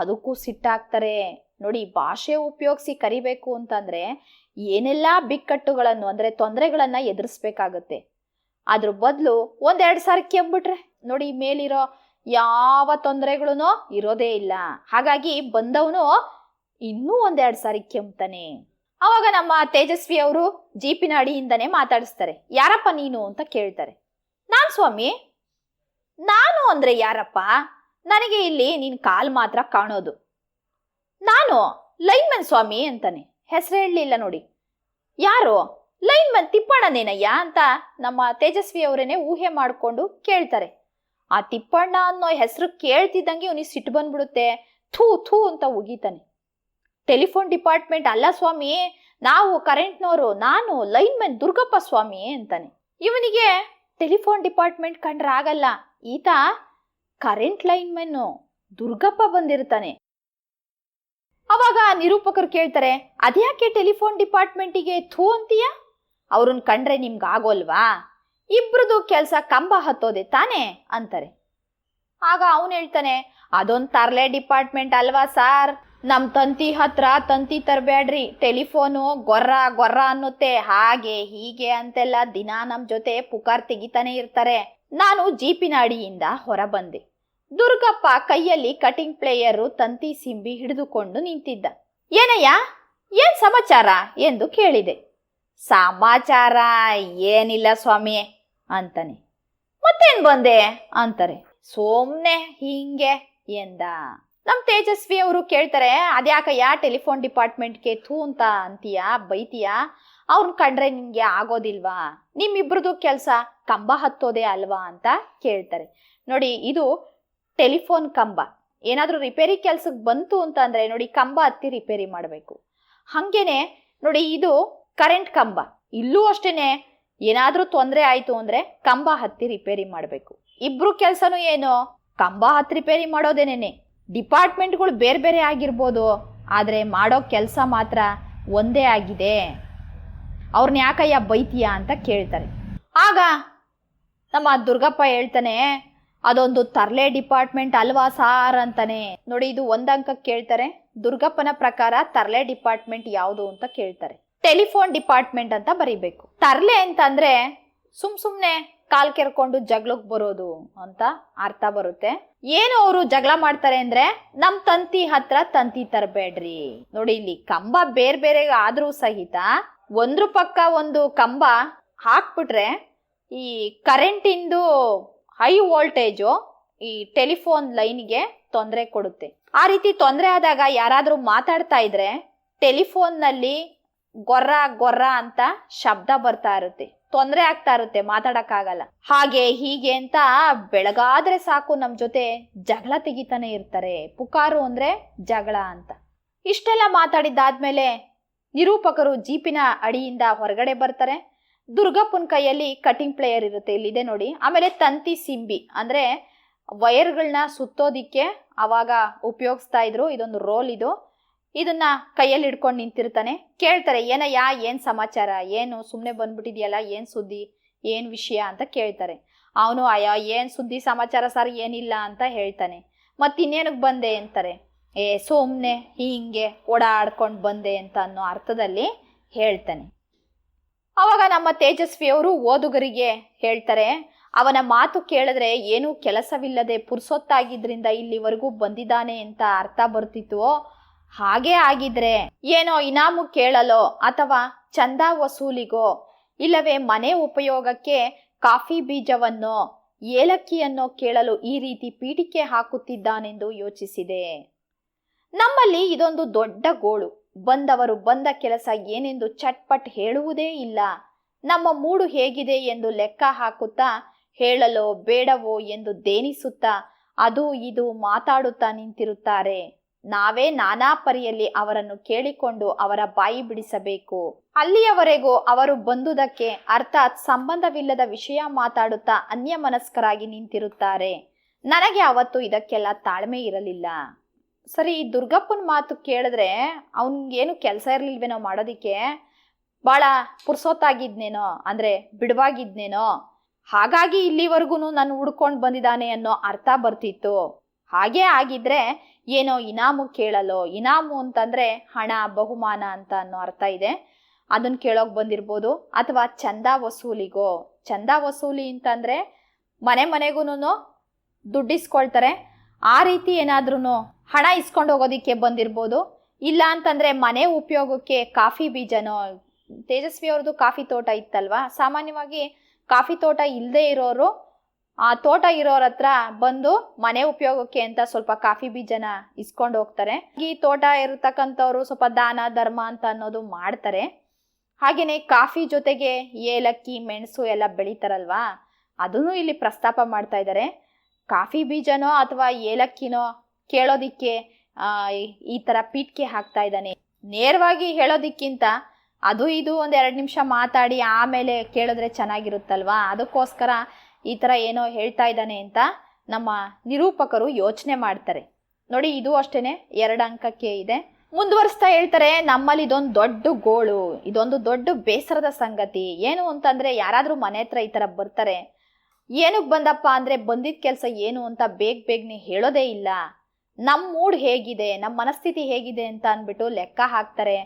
ಅದಕ್ಕೂ ಸಿಟ್ಟಾಗ್ತಾರೆ. ನೋಡಿ, ಭಾಷೆ ಉಪಯೋಗಿಸಿ ಕರಿಬೇಕು ಅಂತಂದ್ರೆ ಏನೆಲ್ಲ ಬಿಕ್ಕಟ್ಟುಗಳನ್ನು, ಅಂದ್ರೆ ತೊಂದರೆಗಳನ್ನ ಎದುರಿಸ್ಬೇಕಾಗತ್ತೆ. ಅದ್ರ ಬದಲು ಒಂದೆರಡು ಸಾರಿ ಕೆಂಬಿಟ್ರೆ ನೋಡಿ, ಮೇಲಿರೋ ಯಾವ ತೊಂದರೆಗಳೂ ಇರೋದೇ ಇಲ್ಲ. ಹಾಗಾಗಿ ಬಂದವನು ಇನ್ನೂ ಒಂದೆರಡು ಸಾರಿ ಕೆಮ್ತಾನೆ. ಅವಾಗ ನಮ್ಮ ತೇಜಸ್ವಿ ಅವರು ಜೀಪಿನ ಅಡಿಯಿಂದನೇ ಮಾತಾಡಿಸ್ತಾರೆ. ಯಾರಪ್ಪ ನೀನು ಅಂತ ಕೇಳ್ತಾರೆ. ನಾನ್ ಸ್ವಾಮಿ, ನಾನು ಅಂದ್ರೆ ಯಾರಪ್ಪ? ನನಗೆ ಇಲ್ಲಿ ನಿನ್ ಕಾಲ್ ಮಾತ್ರ ಕಾಣೋದು. ನಾನು ಲೈನ್ಮನ್ ಸ್ವಾಮಿ ಅಂತಾನೆ. ಹೆಸರು ಹೇಳಲಿಲ್ಲ ನೋಡಿ. ಯಾರು? ಲೈನ್ಮನ್ ತಿಪ್ಪಣ್ಣನೇನಯ್ಯ ಅಂತ ನಮ್ಮ ತೇಜಸ್ವಿ ಅವರೇನೆ ಊಹೆ ಮಾಡಿಕೊಂಡು ಕೇಳ್ತಾರೆ. ಆ ತಿಪ್ಪಣ್ಣ ಅನ್ನೋ ಹೆಸರು ಕೇಳ್ತಿದ್ದಂಗೆ ಇವನಿಗೆ ಸಿಟ್ಟು ಬಂದ್ಬಿಡುತ್ತೆ. ಥೂ ಥೂ ಅಂತ ಉಗಿತಾನೆ. ಟೆಲಿಫೋನ್ ಡಿಪಾರ್ಟ್ಮೆಂಟ್, ಅಲ್ಲ ಸ್ವಾಮಿ, ನಾವು ಕರೆಂಟ್ನವರು ನಾನು ಲೈನ್ಮನ್ ದುರ್ಗಪ್ಪ ಸ್ವಾಮಿ ಅಂತಾನೆ. ಇವನಿಗೆ ಟೆಲಿಫೋನ್ ಡಿಪಾರ್ಟ್ಮೆಂಟ್ ಕಂಡ್ರೆ ಆಗಲ್ಲ. ಈತ ಕರೆಂಟ್ ಲೈನ್ಮನ್ನು ದುರ್ಗಪ್ಪ ಬಂದಿರ್ತಾನೆ. ಅವಾಗ ನಿರೂಪಕರು ಕೇಳ್ತಾರೆ, ಅದ್ಯಾಕೆ ಟೆಲಿಫೋನ್ ಡಿಪಾರ್ಟ್ಮೆಂಟಿಗೆ ಥೂ ಅಂತೀಯ? ಅವ್ರನ್ನ ಕಂಡ್ರೆ ನಿಮ್ಗೆ ಆಗೋಲ್ವಾ ಇಬ್ರದು ಕೆಲಸ ಕಂಬ ಹತ್ತೋದೆ ತಾನೇ ಅಂತಾರೆ. ಆಗ ಅವನು ಹೇಳ್ತಾನೆ, ಅದೊಂದು ತರ್ಲೆ ಡಿಪಾರ್ಟ್ಮೆಂಟ್ ಅಲ್ವಾ ಸಾರ್? ನಮ್ಮ ತಂತಿ ಹತ್ರ ತಂತಿ ತರಬೇಡ್ರಿ ಟೆಲಿಫೋನು ಗೊರ್ರ ಗೊರ್ರ ಅನ್ನುತ್ತೆ. ಹಾಗೆ ಹೀಗೆ ಅಂತೆಲ್ಲ ದಿನ ನಮ್ಮ ಜೊತೆ ಪುಕಾರ್ ತೆಗಿತಾನೆ ಇರ್ತಾರೆ. ನಾನು ಜೀಪಿನ ಅಡಿಯಿಂದ ಹೊರ ಬಂದೆ ದುರ್ಗಪ್ಪ ಕೈಯಲ್ಲಿ ಕಟಿಂಗ್ ಪ್ಲೇಯರು ತಂತಿ ಸಿಂಬಿ ಹಿಡಿದುಕೊಂಡು ನಿಂತಿದ್ದ. ಏನಯ್ಯ, ಏನ್ ಸಮಾಚಾರ? ಎಂದು ಕೇಳಿದೆ. ಸಮಾಚಾರ ಏನಿಲ್ಲ ಸ್ವಾಮಿ. ಅಂತಾನೆ. ಮತ್ತೇನ್ ಬಂದೆ? ಅಂತಾರೆ. ಸೋಮ್ನೆ ಹಿಂಗೆ ಎಂದ. ನಮ್ ತೇಜಸ್ವಿ ಅವರು ಕೇಳ್ತಾರೆ, ಅದ್ಯಾಕಯ್ಯ ಟೆಲಿಫೋನ್ ಡಿಪಾರ್ಟ್ಮೆಂಟ್ಗೆ ಥೂ ಅಂತ ಅಂತೀಯ, ಬೈತೀಯ? ಅವ್ರನ್ನ ಕಂಡ್ರೆ ನಿಮ್ಗೆ ಆಗೋದಿಲ್ವಾ? ನಿಮ್ಮಿಬ್ರದ್ದು ಕೆಲಸ ಕಂಬ ಹತ್ತೋದೇ ಅಲ್ವಾ ಅಂತ ಕೇಳ್ತಾರೆ. ನೋಡಿ, ಇದು ಟೆಲಿಫೋನ್ ಕಂಬ. ಏನಾದರೂ ರಿಪೇರಿ ಕೆಲ್ಸಕ್ಕೆ ಬಂತು ಅಂತ ಅಂದ್ರೆ ನೋಡಿ, ಕಂಬ ಹತ್ತಿ ರಿಪೇರಿ ಮಾಡಬೇಕು. ಹಾಗೇನೆ, ನೋಡಿ, ಇದು ಕರೆಂಟ್ ಕಂಬ. ಇಲ್ಲೂ ಅಷ್ಟೇನೆ ಏನಾದರೂ ತೊಂದರೆ ಆಯಿತು ಅಂದರೆ ಕಂಬ ಹತ್ತಿ ರಿಪೇರಿ ಮಾಡಬೇಕು. ಇಬ್ರು ಕೆಲಸನೂ ಏನು? ಕಂಬ ಹತ್ತಿ ರಿಪೇರಿ ಮಾಡೋದೇನೇನೆ? ಡಿಪಾರ್ಟ್ಮೆಂಟ್ಗಳು ಬೇರೆ ಬೇರೆ ಆಗಿರ್ಬೋದು. ಆದರೆ ಮಾಡೋ ಕೆಲಸ ಮಾತ್ರ ಒಂದೇ ಆಗಿದೆ. ಅವ್ರನ್ನ ಯಾಕಯ್ಯ ಬೈತೀಯ ಅಂತ ಕೇಳ್ತಾರೆ. ಆಗ ನಮ್ಮ ದುರ್ಗಪ್ಪ ಹೇಳ್ತಾನೆ, ಅದೊಂದು ತರ್ಲೆ ಡಿಪಾರ್ಟ್ಮೆಂಟ್ ಅಲ್ವಾ ಸಾರ್? ಅಂತಾನೆ. ನೋಡಿ, ಇದು ಒಂದಂಕ ಕೇಳ್ತಾರೆ. ದುರ್ಗಪ್ಪನ ಪ್ರಕಾರ ತರ್ಲೆ ಡಿಪಾರ್ಟ್ಮೆಂಟ್ ಯಾವುದು ಅಂತ ಕೇಳ್ತಾರೆ. ಟೆಲಿಫೋನ್ ಡಿಪಾರ್ಟ್ಮೆಂಟ್ ಅಂತ ಬರೀಬೇಕು. ತರ್ಲೆ ಅಂತಂದ್ರೆ ಸುಮ್ ಸುಮ್ನೆ ಕಾಲ್ ಕೆರ್ಕೊಂಡು ಜಗಳಕ್ಕೆ ಬರೋದು ಅಂತ ಅರ್ಥ ಬರುತ್ತೆ. ಏನು ಅವರು ಜಗಳ ಮಾಡ್ತಾರೆ ಅಂದ್ರೆ ನಮ್ ತಂತಿ ಹತ್ರ ತಂತಿ ತರಬೇಡ್ರಿ. ನೋಡಿ ಇಲ್ಲಿ ಕಂಬ ಬೇರೆ ಬೇರೆ ಆದ್ರೂ ಸಹಿತ ಒಂದ್ರ ಪಕ್ಕ ಒಂದು ಕಂಬ ಹಾಕ್ಬಿಟ್ರೆ ಈ ಕರೆಂಟಿಂದು ಹೈ ವೋಲ್ಟೇಜು ಈ ಟೆಲಿಫೋನ್ ಲೈನ್ಗೆ ತೊಂದರೆ ಕೊಡುತ್ತೆ. ಆ ರೀತಿ ತೊಂದರೆ ಆದಾಗ ಯಾರಾದರೂ ಮಾತಾಡ್ತಾ ಇದ್ರೆ ಟೆಲಿಫೋನ್ನಲ್ಲಿ ಗೊರ್ರ ಗೊರ್ರ ಅಂತ ಶಬ್ದ ಬರ್ತಾ ಇರುತ್ತೆ. ತೊಂದರೆ ಆಗ್ತಾ ಇರುತ್ತೆ, ಮಾತಾಡಕ್ಕಾಗಲ್ಲ. ಹಾಗೆ ಹೀಗೆ ಅಂತ ಬೆಳಗಾದ್ರೆ ಸಾಕು ನಮ್ಮ ಜೊತೆ ಜಗಳ ತೆಗಿತಾನೆ ಇರ್ತಾರೆ. ಪುಕಾರು ಅಂದ್ರೆ ಜಗಳ ಅಂತ. ಇಷ್ಟೆಲ್ಲ ಮಾತಾಡಿದ್ದಾದ್ಮೇಲೆ ನಿರೂಪಕರು ಜೀಪಿನ ಅಡಿಯಿಂದ ಹೊರಗಡೆ ಬರ್ತಾರೆ. ದುರ್ಗಪ್ಪನ ಕೈಯಲ್ಲಿ ಕಟಿಂಗ್ ಪ್ಲೇಯರ್ ಇರುತ್ತೆ, ಇಲ್ಲಿದೆ ನೋಡಿ. ಆಮೇಲೆ ತಂತಿ ಸಿಂಬಿ ಅಂದ್ರೆ ವೈರ್ಗಳನ್ನ ಸುತ್ತೋದಿಕ್ಕೆ ಅವಾಗ ಉಪಯೋಗಿಸ್ತಾ ಇದ್ರು. ಇದೊಂದು ರೋಲ್ ಇದು. ಇದನ್ನ ಕೈಯಲ್ಲಿ ಹಿಡ್ಕೊಂಡು ನಿಂತಿರ್ತಾನೆ. ಕೇಳ್ತಾರೆ, ಏನಯ್ಯ, ಏನ್ ಸಮಾಚಾರ? ಏನು ಸುಮ್ಮನೆ ಬಂದ್ಬಿಟ್ಟಿದ್ಯಲ್ಲ, ಏನ್ ಸುದ್ದಿ? ಏನ್ ವಿಷಯ? ಅಂತ ಕೇಳ್ತಾರೆ. ಅವನು, ಅಯ್ಯ, ಏನ್ ಸುದ್ದಿ ಸಮಾಚಾರ ಸರ್? ಏನಿಲ್ಲ ಅಂತ ಹೇಳ್ತಾನೆ. ಮತ್ತಿನ್ನೇನಕ್ಕೆ ಬಂದೆ ಅಂತಾರೆ? ಏ ಸುಮ್ಮನೆ ಹಿಂಗೆ ಓಡಾಡ್ಕೊಂಡು ಬಂದೆ ಅಂತ ಅನ್ನೋ ಅರ್ಥದಲ್ಲಿ ಹೇಳ್ತಾನೆ. ಅವಾಗ ನಮ್ಮ ತೇಜಸ್ವಿಯವರು ಓದುಗರಿಗೆ ಹೇಳ್ತಾರೆ, ಅವನ ಮಾತು ಕೇಳಿದ್ರೆ ಏನೂ ಕೆಲಸವಿಲ್ಲದೆ ಪುರ್ಸೊತ್ತಾಗಿದ್ರಿಂದ ಇಲ್ಲಿವರೆಗೂ ಬಂದಿದ್ದಾನೆ ಅಂತ ಅರ್ಥ ಬರ್ತಿತ್ತು? ಹಾಗೇ ಆಗಿದ್ರೆ ಏನೋ ಇನಾಮು ಕೇಳಲೋ ಅಥವಾ ಚಂದ ವಸೂಲಿಗೋ? ಇಲ್ಲವೇ ಮನೆ ಉಪಯೋಗಕ್ಕೆ ಕಾಫಿ ಬೀಜವನ್ನೋ, ಏಲಕ್ಕಿಯನ್ನೋ ಕೇಳಲು ಈ ರೀತಿ ಪೀಠಿಕೆ ಹಾಕುತ್ತಿದ್ದಾನೆಂದು ಯೋಚಿಸಿದೆ. ನಮ್ಮಲ್ಲಿ ಇದೊಂದು ದೊಡ್ಡ ಗೋಳು. ಬಂದವರು ಬಂದ ಕೆಲಸ ಏನೆಂದು ಚಟ್ಪಟ್ ಹೇಳುವುದೇ ಇಲ್ಲ. ನಮ್ಮ ಮೂಡು ಹೇಗಿದೆ ಎಂದು ಲೆಕ್ಕ ಹಾಕುತ್ತಾ ಹೇಳಲೋ ಬೇಡವೋ ಎಂದು ದೇನಿಸುತ್ತಾ, ಅದು ಇದು ಮಾತಾಡುತ್ತಾ ನಿಂತಿರುತ್ತಾರೆ. ನಾವೇ ನಾನಾ ಪರಿಯಲ್ಲಿ ಅವರನ್ನು ಕೇಳಿಕೊಂಡು ಅವರ ಬಾಯಿ ಬಿಡಿಸಬೇಕು. ಅಲ್ಲಿಯವರೆಗೂ ಅವರು ಬಂದುದಕ್ಕೆ ಅರ್ಥಾತ್ ಸಂಬಂಧವಿಲ್ಲದ ವಿಷಯ ಮಾತಾಡುತ್ತಾ ಅನ್ಯಮನಸ್ಕರಾಗಿ ನಿಂತಿರುತ್ತಾರೆ. ನನಗೆ ಅವತ್ತು ಇದಕ್ಕೆಲ್ಲ ತಾಳ್ಮೆ ಇರಲಿಲ್ಲ. ಸರಿ, ದುರ್ಗಪ್ಪನ ಮಾತು ಕೇಳಿದ್ರೆ ಅವನಿಗೇನು ಕೆಲಸ ಇರಲಿಲ್ವೇನೋ ಮಾಡೋದಿಕ್ಕೆ? ಭಾಳ ಪುರ್ಸೊತ್ತಾಗಿದ್ನೇನೋ, ಅಂದರೆ ಬಿಡುವಾಗಿದ್ನೇನೋ? ಹಾಗಾಗಿ ಇಲ್ಲಿವರೆಗೂ ನಾನು ಹುಡ್ಕೊಂಡು ಬಂದಿದ್ದಾನೆ ಅನ್ನೋ ಅರ್ಥ ಬರ್ತಿತ್ತು. ಹಾಗೇ ಆಗಿದ್ರೆ ಏನೋ ಇನಾಮು ಕೇಳಲೋ, ಇನಾಮು ಅಂತಂದ್ರೆ ಹಣ, ಬಹುಮಾನ ಅಂತ ಅನ್ನೋ ಅರ್ಥ ಇದೆ. ಅದನ್ನ ಕೇಳೋಕ್ ಬಂದಿರ್ಬೋದು. ಅಥವಾ ಚಂದ ವಸೂಲಿಗೋ, ಚಂದ ವಸೂಲಿ ಅಂತಂದ್ರೆ ಮನೆ ಮನೆಗೂ ದುಡ್ಡಿಸ್ಕೊಳ್ತಾರೆ ಆ ರೀತಿ ಏನಾದ್ರೂ ಹಣ ಇಸ್ಕೊಂಡು ಹೋಗೋದಿಕ್ಕೆ ಬಂದಿರ್ಬೋದು. ಇಲ್ಲ ಅಂತಂದ್ರೆ ಮನೆ ಉಪಯೋಗಕ್ಕೆ ಕಾಫಿ ಬೀಜನೋ ತೇಜಸ್ವಿ ಅವ್ರದ್ದು ಕಾಫಿ ತೋಟ ಇತ್ತಲ್ವಾ? ಸಾಮಾನ್ಯವಾಗಿ ಕಾಫಿ ತೋಟ ಇಲ್ಲದೆ ಇರೋರು ಆ ತೋಟ ಇರೋರ ಹತ್ರ ಬಂದು ಮನೆ ಉಪಯೋಗಕ್ಕೆ ಅಂತ ಸ್ವಲ್ಪ ಕಾಫಿ ಬೀಜನ ಇಸ್ಕೊಂಡು ಹೋಗ್ತಾರೆ. ಈ ತೋಟ ಇರತಕ್ಕಂಥವ್ರು ಸ್ವಲ್ಪ ದಾನ, ಧರ್ಮ ಅಂತ ಅನ್ನೋದು ಮಾಡ್ತಾರೆ. ಹಾಗೆಯೇ ಕಾಫಿ ಜೊತೆಗೆ ಏಲಕ್ಕಿ, ಮೆಣಸು ಎಲ್ಲ ಬೆಳೀತಾರಲ್ವಾ? ಅದನ್ನು ಇಲ್ಲಿ ಪ್ರಸ್ತಾಪ ಮಾಡ್ತಾ ಇದ್ದಾರೆ. ಕಾಫಿ ಬೀಜನೋ ಅಥವಾ ಏಲಕ್ಕಿನೋ ಕೇಳೋದಿಕ್ಕೆ ಈ ಥರ ಪೀಠಕ್ಕೆ ಹಾಕ್ತಾ ಇದ್ದಾನೆ. ನೇರವಾಗಿ ಹೇಳೋದಿಕ್ಕಿಂತ ಅದು ಇದು ಒಂದು ಎರಡು ನಿಮಿಷ ಮಾತಾಡಿ ಆಮೇಲೆ ಕೇಳಿದ್ರೆ ಚೆನ್ನಾಗಿರುತ್ತಲ್ವಾ? ಅದಕ್ಕೋಸ್ಕರ ಈ ಥರ ಏನೋ ಹೇಳ್ತಾ ಇದ್ದಾನೆ ಅಂತ ನಮ್ಮ ನಿರೂಪಕರು ಯೋಚನೆ ಮಾಡ್ತಾರೆ. ನೋಡಿ, ಇದು ಅಷ್ಟೇನೆ, ಎರಡು ಅಂಕಕ್ಕೆ ಇದೆ. ಮುಂದುವರಿಸ್ತಾ ಹೇಳ್ತಾರೆ, ನಮ್ಮಲ್ಲಿ ಇದೊಂದು ದೊಡ್ಡ ಗೋಳು, ಇದೊಂದು ದೊಡ್ಡ ಬೇಸರದ ಸಂಗತಿ. ಏನು ಅಂತಂದರೆ, ಯಾರಾದರೂ ಮನೆ ಹತ್ರ ಈ ಥರ ಬರ್ತಾರೆ. ಏನಕ್ಕೆ ಬಂದಪ್ಪ ಅಂದರೆ ಬಂದಿದ್ದ ಕೆಲಸ ಏನು ಅಂತ ಬೇಗ ಬೇಗನೆ ಹೇಳೋದೇ ಇಲ್ಲ. ನಮ್ಮ ಮೂಡ್ ಹೇಗಿದೆ ನಮ್ಮ ಮನಸ್ಥಿತಿ ಹೇಗಿದೆ ಅಂತ ಅಂದ್ಬಿಟ್ಟು ಲೆಕ್ಕ ಹಾಕ್ತಾರೆ.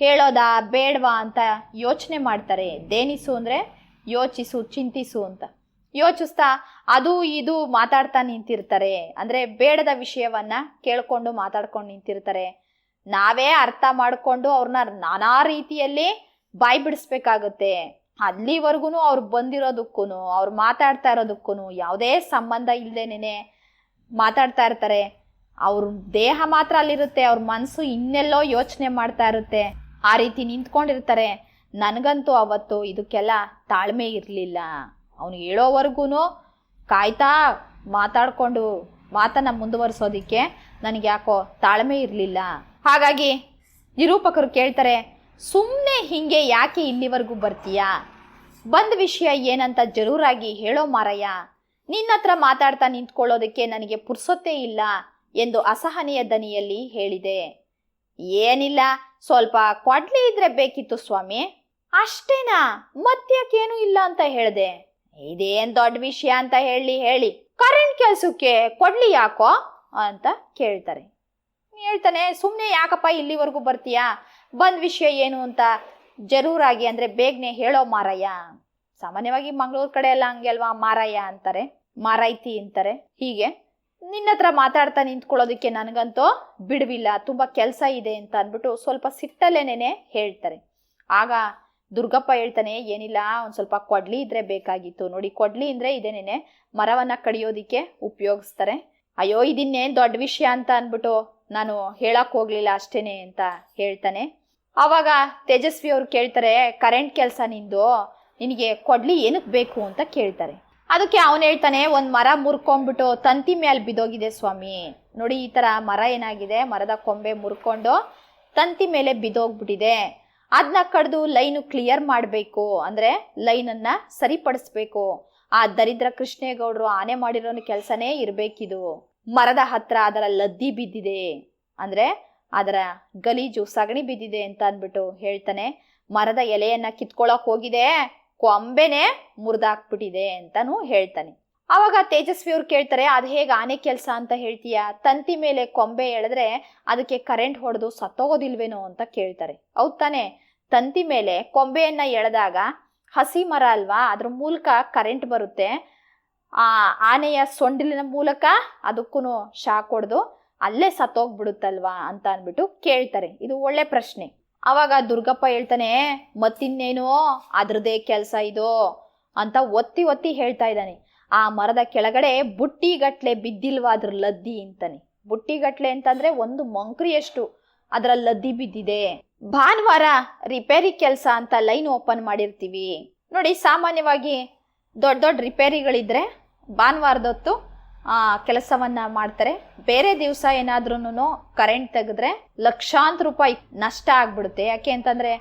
ಹೇಳೋದಾ, ಬೇಡವಾ ಅಂತ ಯೋಚನೆ ಮಾಡ್ತಾರೆ. ದೇನಿಸು ಅಂದರೆ ಯೋಚಿಸು, ಚಿಂತಿಸು ಅಂತ. ಯೋಚಿಸ್ತಾ ಅದು ಇದು ಮಾತಾಡ್ತಾ ನಿಂತಿರ್ತಾರೆ. ಅಂದರೆ ಬೇಡದ ವಿಷಯವನ್ನ ಕೇಳಿಕೊಂಡು ಮಾತಾಡ್ಕೊಂಡು ನಿಂತಿರ್ತಾರೆ. ನಾವೇ ಅರ್ಥ ಮಾಡಿಕೊಂಡು ಅವ್ರನ್ನ ನಾನಾ ರೀತಿಯಲ್ಲಿ ಬಾಯಿ ಬಿಡಿಸ್ಬೇಕಾಗುತ್ತೆ. ಅಲ್ಲಿವರೆಗೂ ಅವ್ರು ಬಂದಿರೋದಕ್ಕೂ ಅವ್ರು ಮಾತಾಡ್ತಾ ಇರೋದಕ್ಕೂ ಯಾವುದೇ ಸಂಬಂಧ ಇಲ್ಲದೇನೆ ಮಾತಾಡ್ತಾ ಇರ್ತಾರೆ. ಅವ್ರ ದೇಹ ಮಾತ್ರ ಅಲ್ಲಿರುತ್ತೆ, ಅವ್ರ ಮನಸ್ಸು ಇನ್ನೆಲ್ಲೋ ಯೋಚನೆ ಮಾಡ್ತಾ ಇರುತ್ತೆ. ಆ ರೀತಿ ನಿಂತ್ಕೊಂಡಿರ್ತಾರೆ. ನನಗಂತೂ ಅವತ್ತು ಇದಕ್ಕೆಲ್ಲ ತಾಳ್ಮೆ ಇರಲಿಲ್ಲ. ಅವನು ಹೇಳೋವರೆಗೂ ಕಾಯ್ತಾ ಮಾತಾಡಿಕೊಂಡು ಮಾತನ್ನು ಮುಂದುವರಿಸೋದಿಕ್ಕೆ ನನಗೆ ಯಾಕೋ ತಾಳ್ಮೆ ಇರಲಿಲ್ಲ. ಹಾಗಾಗಿ ನಿರೂಪಕರು ಕೇಳ್ತಾರೆ ಸುಮ್ಮನೆ ಹಿಂಗೆ ಯಾಕೆ ಇಲ್ಲಿವರೆಗೂ ಬರ್ತೀಯಾ? ಬಂದ ವಿಷಯ ಏನಂತ ಜರೂರಾಗಿ ಹೇಳೋ ಮಾರಯ್ಯ, ನಿನ್ನ ಹತ್ರ ಮಾತಾಡ್ತಾ ನಿಂತ್ಕೊಳ್ಳೋದಕ್ಕೆ ನನಗೆ ಪುರ್ಸೊತ್ತೇ ಇಲ್ಲ ಎಂದು ಅಸಹನೆಯ ದನಿಯಲ್ಲಿ ಹೇಳಿದೆ. ಏನಿಲ್ಲ, ಸ್ವಲ್ಪ ಕೊಡ್ಲಿ ಇದ್ರೆ ಬೇಕಿತ್ತು ಸ್ವಾಮಿ. ಅಷ್ಟೇನಾ? ಮತ್ತ್ಯಾಕೇನು ಇಲ್ಲ ಅಂತ ಹೇಳ್ದೆ. ಇದೇನ್ ದೊಡ್ಡ ವಿಷಯ ಅಂತ ಹೇಳಿ ಹೇಳಿ. ಕರೆಂಟ್ ಕೆಲಸಕ್ಕೆ ಕೊಡ್ಲಿ ಯಾಕೋ? ಅಂತ ಕೇಳ್ತಾರೆ. ಹೇಳ್ತಾನೆ ಸುಮ್ಮನೆ ಯಾಕಪ್ಪ ಇಲ್ಲಿವರೆಗೂ ಬರ್ತೀಯಾ? ಬಂದ ವಿಷಯ ಏನು ಅಂತ ಜರೂರಾಗಿ ಅಂದ್ರೆ ಬೇಗನೆ ಹೇಳೋ ಮಾರಯ್ಯ. ಸಾಮಾನ್ಯವಾಗಿ ಮಂಗಳೂರು ಕಡೆ ಎಲ್ಲ ಹಂಗೆ ಅಲ್ವಾ? ಮಾರಯ್ಯ ಅಂತಾರೆ, ಮಾರೈತಿ ಅಂತಾರೆ. ಹೀಗೆ ನಿನ್ನ ಹತ್ರ ಮಾತಾಡ್ತಾ ನಿಂತ್ಕೊಳ್ಳೋದಕ್ಕೆ ನನಗಂತೂ ಬಿಡುವಿಲ್ಲ, ತುಂಬ ಕೆಲಸ ಇದೆ ಅಂತ ಅಂದ್ಬಿಟ್ಟು ಸ್ವಲ್ಪ ಸಿಟ್ಟಲ್ಲೇನೆ ಹೇಳ್ತಾರೆ. ಆಗ ದುರ್ಗಪ್ಪ ಹೇಳ್ತಾನೆ, ಏನಿಲ್ಲ, ಒಂದು ಸ್ವಲ್ಪ ಕೊಡ್ಲಿ ಇದ್ರೆ ಬೇಕಾಗಿತ್ತು. ನೋಡಿ, ಕೊಡ್ಲಿ ಅಂದರೆ ಇದೇನೇನೆ, ಮರವನ್ನ ಕಡಿಯೋದಿಕ್ಕೆ ಉಪಯೋಗಿಸ್ತಾರೆ. ಅಯ್ಯೋ, ಇದಿನ್ನೇನು ದೊಡ್ಡ ವಿಷಯ ಅಂತ ಅಂದ್ಬಿಟ್ಟು ನಾನು ಹೇಳಕ್ ಹೋಗ್ಲಿಲ್ಲ ಅಷ್ಟೇನೆ ಅಂತ ಹೇಳ್ತಾನೆ. ಆವಾಗ ತೇಜಸ್ವಿ ಅವ್ರು ಕೇಳ್ತಾರೆ, ಕರೆಂಟ್ ಕೆಲಸ ನಿಂದು, ನಿನಗೆ ಕೊಡ್ಲಿ ಏನಕ್ಕೆ ಬೇಕು? ಅಂತ ಕೇಳ್ತಾರೆ. ಅದಕ್ಕೆ ಅವನು ಹೇಳ್ತಾನೆ, ಒಂದು ಮರ ಮುರ್ಕೊಂಡ್ಬಿಟ್ಟು ತಂತಿ ಮೇಲೆ ಬಿದ್ದೋಗಿದೆ ಸ್ವಾಮಿ. ನೋಡಿ, ಈ ಥರ ಮರ ಏನಾಗಿದೆ, ಮರದ ಕೊಂಬೆ ಮುರ್ಕೊಂಡು ತಂತಿ ಮೇಲೆ ಬಿದ್ದೋಗ್ಬಿಟ್ಟಿದೆ. ಅದನ್ನ ಕಡ್ದು ಲೈನು ಕ್ಲಿಯರ್ ಮಾಡಬೇಕು, ಅಂದರೆ ಲೈನನ್ನು ಸರಿಪಡಿಸ್ಬೇಕು. ಆ ದರಿದ್ರ ಕೃಷ್ಣೇಗೌಡರು ಆನೆ ಮಾಡಿರೋ ಕೆಲಸನೇ ಇರಬೇಕಿದು. ಮರದ ಹತ್ರ ಅದರ ಲದ್ದಿ ಬಿದ್ದಿದೆ. ಅಂದರೆ ಅದರ ಗಲೀಜು ಸಗಣಿ ಬಿದ್ದಿದೆ ಅಂತ ಅಂದ್ಬಿಟ್ಟು ಹೇಳ್ತಾನೆ, ಮರದ ಎಲೆಯನ್ನ ಕಿತ್ಕೊಳ್ಳೋಕೆ ಹೋಗಿದೆ, ಕೊಂಬೆನೇ ಮುರಿದಾಕ್ಬಿಟ್ಟಿದೆ ಅಂತಲೂ ಹೇಳ್ತಾನೆ. ಅವಾಗ ತೇಜಸ್ವಿ ಅವ್ರು ಕೇಳ್ತಾರೆ, ಅದು ಹೇಗೆ ಆನೆ ಕೆಲಸ ಅಂತ ಹೇಳ್ತೀಯ? ತಂತಿ ಮೇಲೆ ಕೊಂಬೆ ಎಳೆದ್ರೆ ಅದಕ್ಕೆ ಕರೆಂಟ್ ಹೊಡೆದು ಸತ್ತೋಗೋದಿಲ್ವೇನೋ ಅಂತ ಕೇಳ್ತಾರೆ. ಹೌದ್ ತಾನೆ? ತಂತಿ ಮೇಲೆ ಕೊಂಬೆಯನ್ನ ಎಳೆದಾಗ ಹಸಿ ಮರ ಅಲ್ವಾ? ಅದ್ರ ಮೂಲಕ ಕರೆಂಟ್ ಬರುತ್ತೆ. ಆ ಆನೆಯ ಸೊಂಡಿಲಿನ ಮೂಲಕ ಅದಕ್ಕೂ ಶಾಕ್ ಹೊಡೆದು ಅಲ್ಲೇ ಸತ್ತೋಗ್ಬಿಡುತ್ತಲ್ವಾ ಅಂತ ಅಂದ್ಬಿಟ್ಟು ಕೇಳ್ತಾರೆ. ಇದು ಒಳ್ಳೆ ಪ್ರಶ್ನೆ. ಅವಾಗ ದುರ್ಗಪ್ಪ ಹೇಳ್ತಾನೆ, ಮತ್ತಿನ್ನೇನೋ ಅದ್ರದೇ ಕೆಲಸ ಇದು ಅಂತ ಒತ್ತಿ ಒತ್ತಿ ಹೇಳ್ತಾ ಇದ್ದಾನೆ. ಆ ಮರದ ಕೆಳಗಡೆ ಬುಟ್ಟಿಗಟ್ಲೆ ಬಿದ್ದಿಲ್ವಾ ಅದ್ರ ಲದ್ದಿ ಅಂತಾನೆ. ಬುಟ್ಟಿಗಟ್ಲೆ ಅಂತಂದ್ರೆ ಒಂದು ಮಂಕ್ರಿಯಷ್ಟು ಅದರ ಲದ್ದಿ ಬಿದ್ದಿದೆ. ಭಾನುವಾರ ರಿಪೇರಿ ಕೆಲಸ ಅಂತ ಲೈನ್ ಓಪನ್ ಮಾಡಿರ್ತೀವಿ. ನೋಡಿ, ಸಾಮಾನ್ಯವಾಗಿ ದೊಡ್ಡ ದೊಡ್ಡ ರಿಪೇರಿಗಳಿದ್ರೆ ಭಾನುವಾರದೊತ್ತು ಕೆಲಸವನ್ನ ಮಾಡ್ತಾರೆ. ಬೇರೆ ದಿವಸ ಏನಾದ್ರೂ ಕರೆಂಟ್ ತೆಗೆದ್ರೆ ಲಕ್ಷಾಂತರ ರೂಪಾಯಿ ನಷ್ಟ ಆಗ್ಬಿಡುತ್ತೆ. ಯಾಕೆ ಅಂತಂದ್ರೆ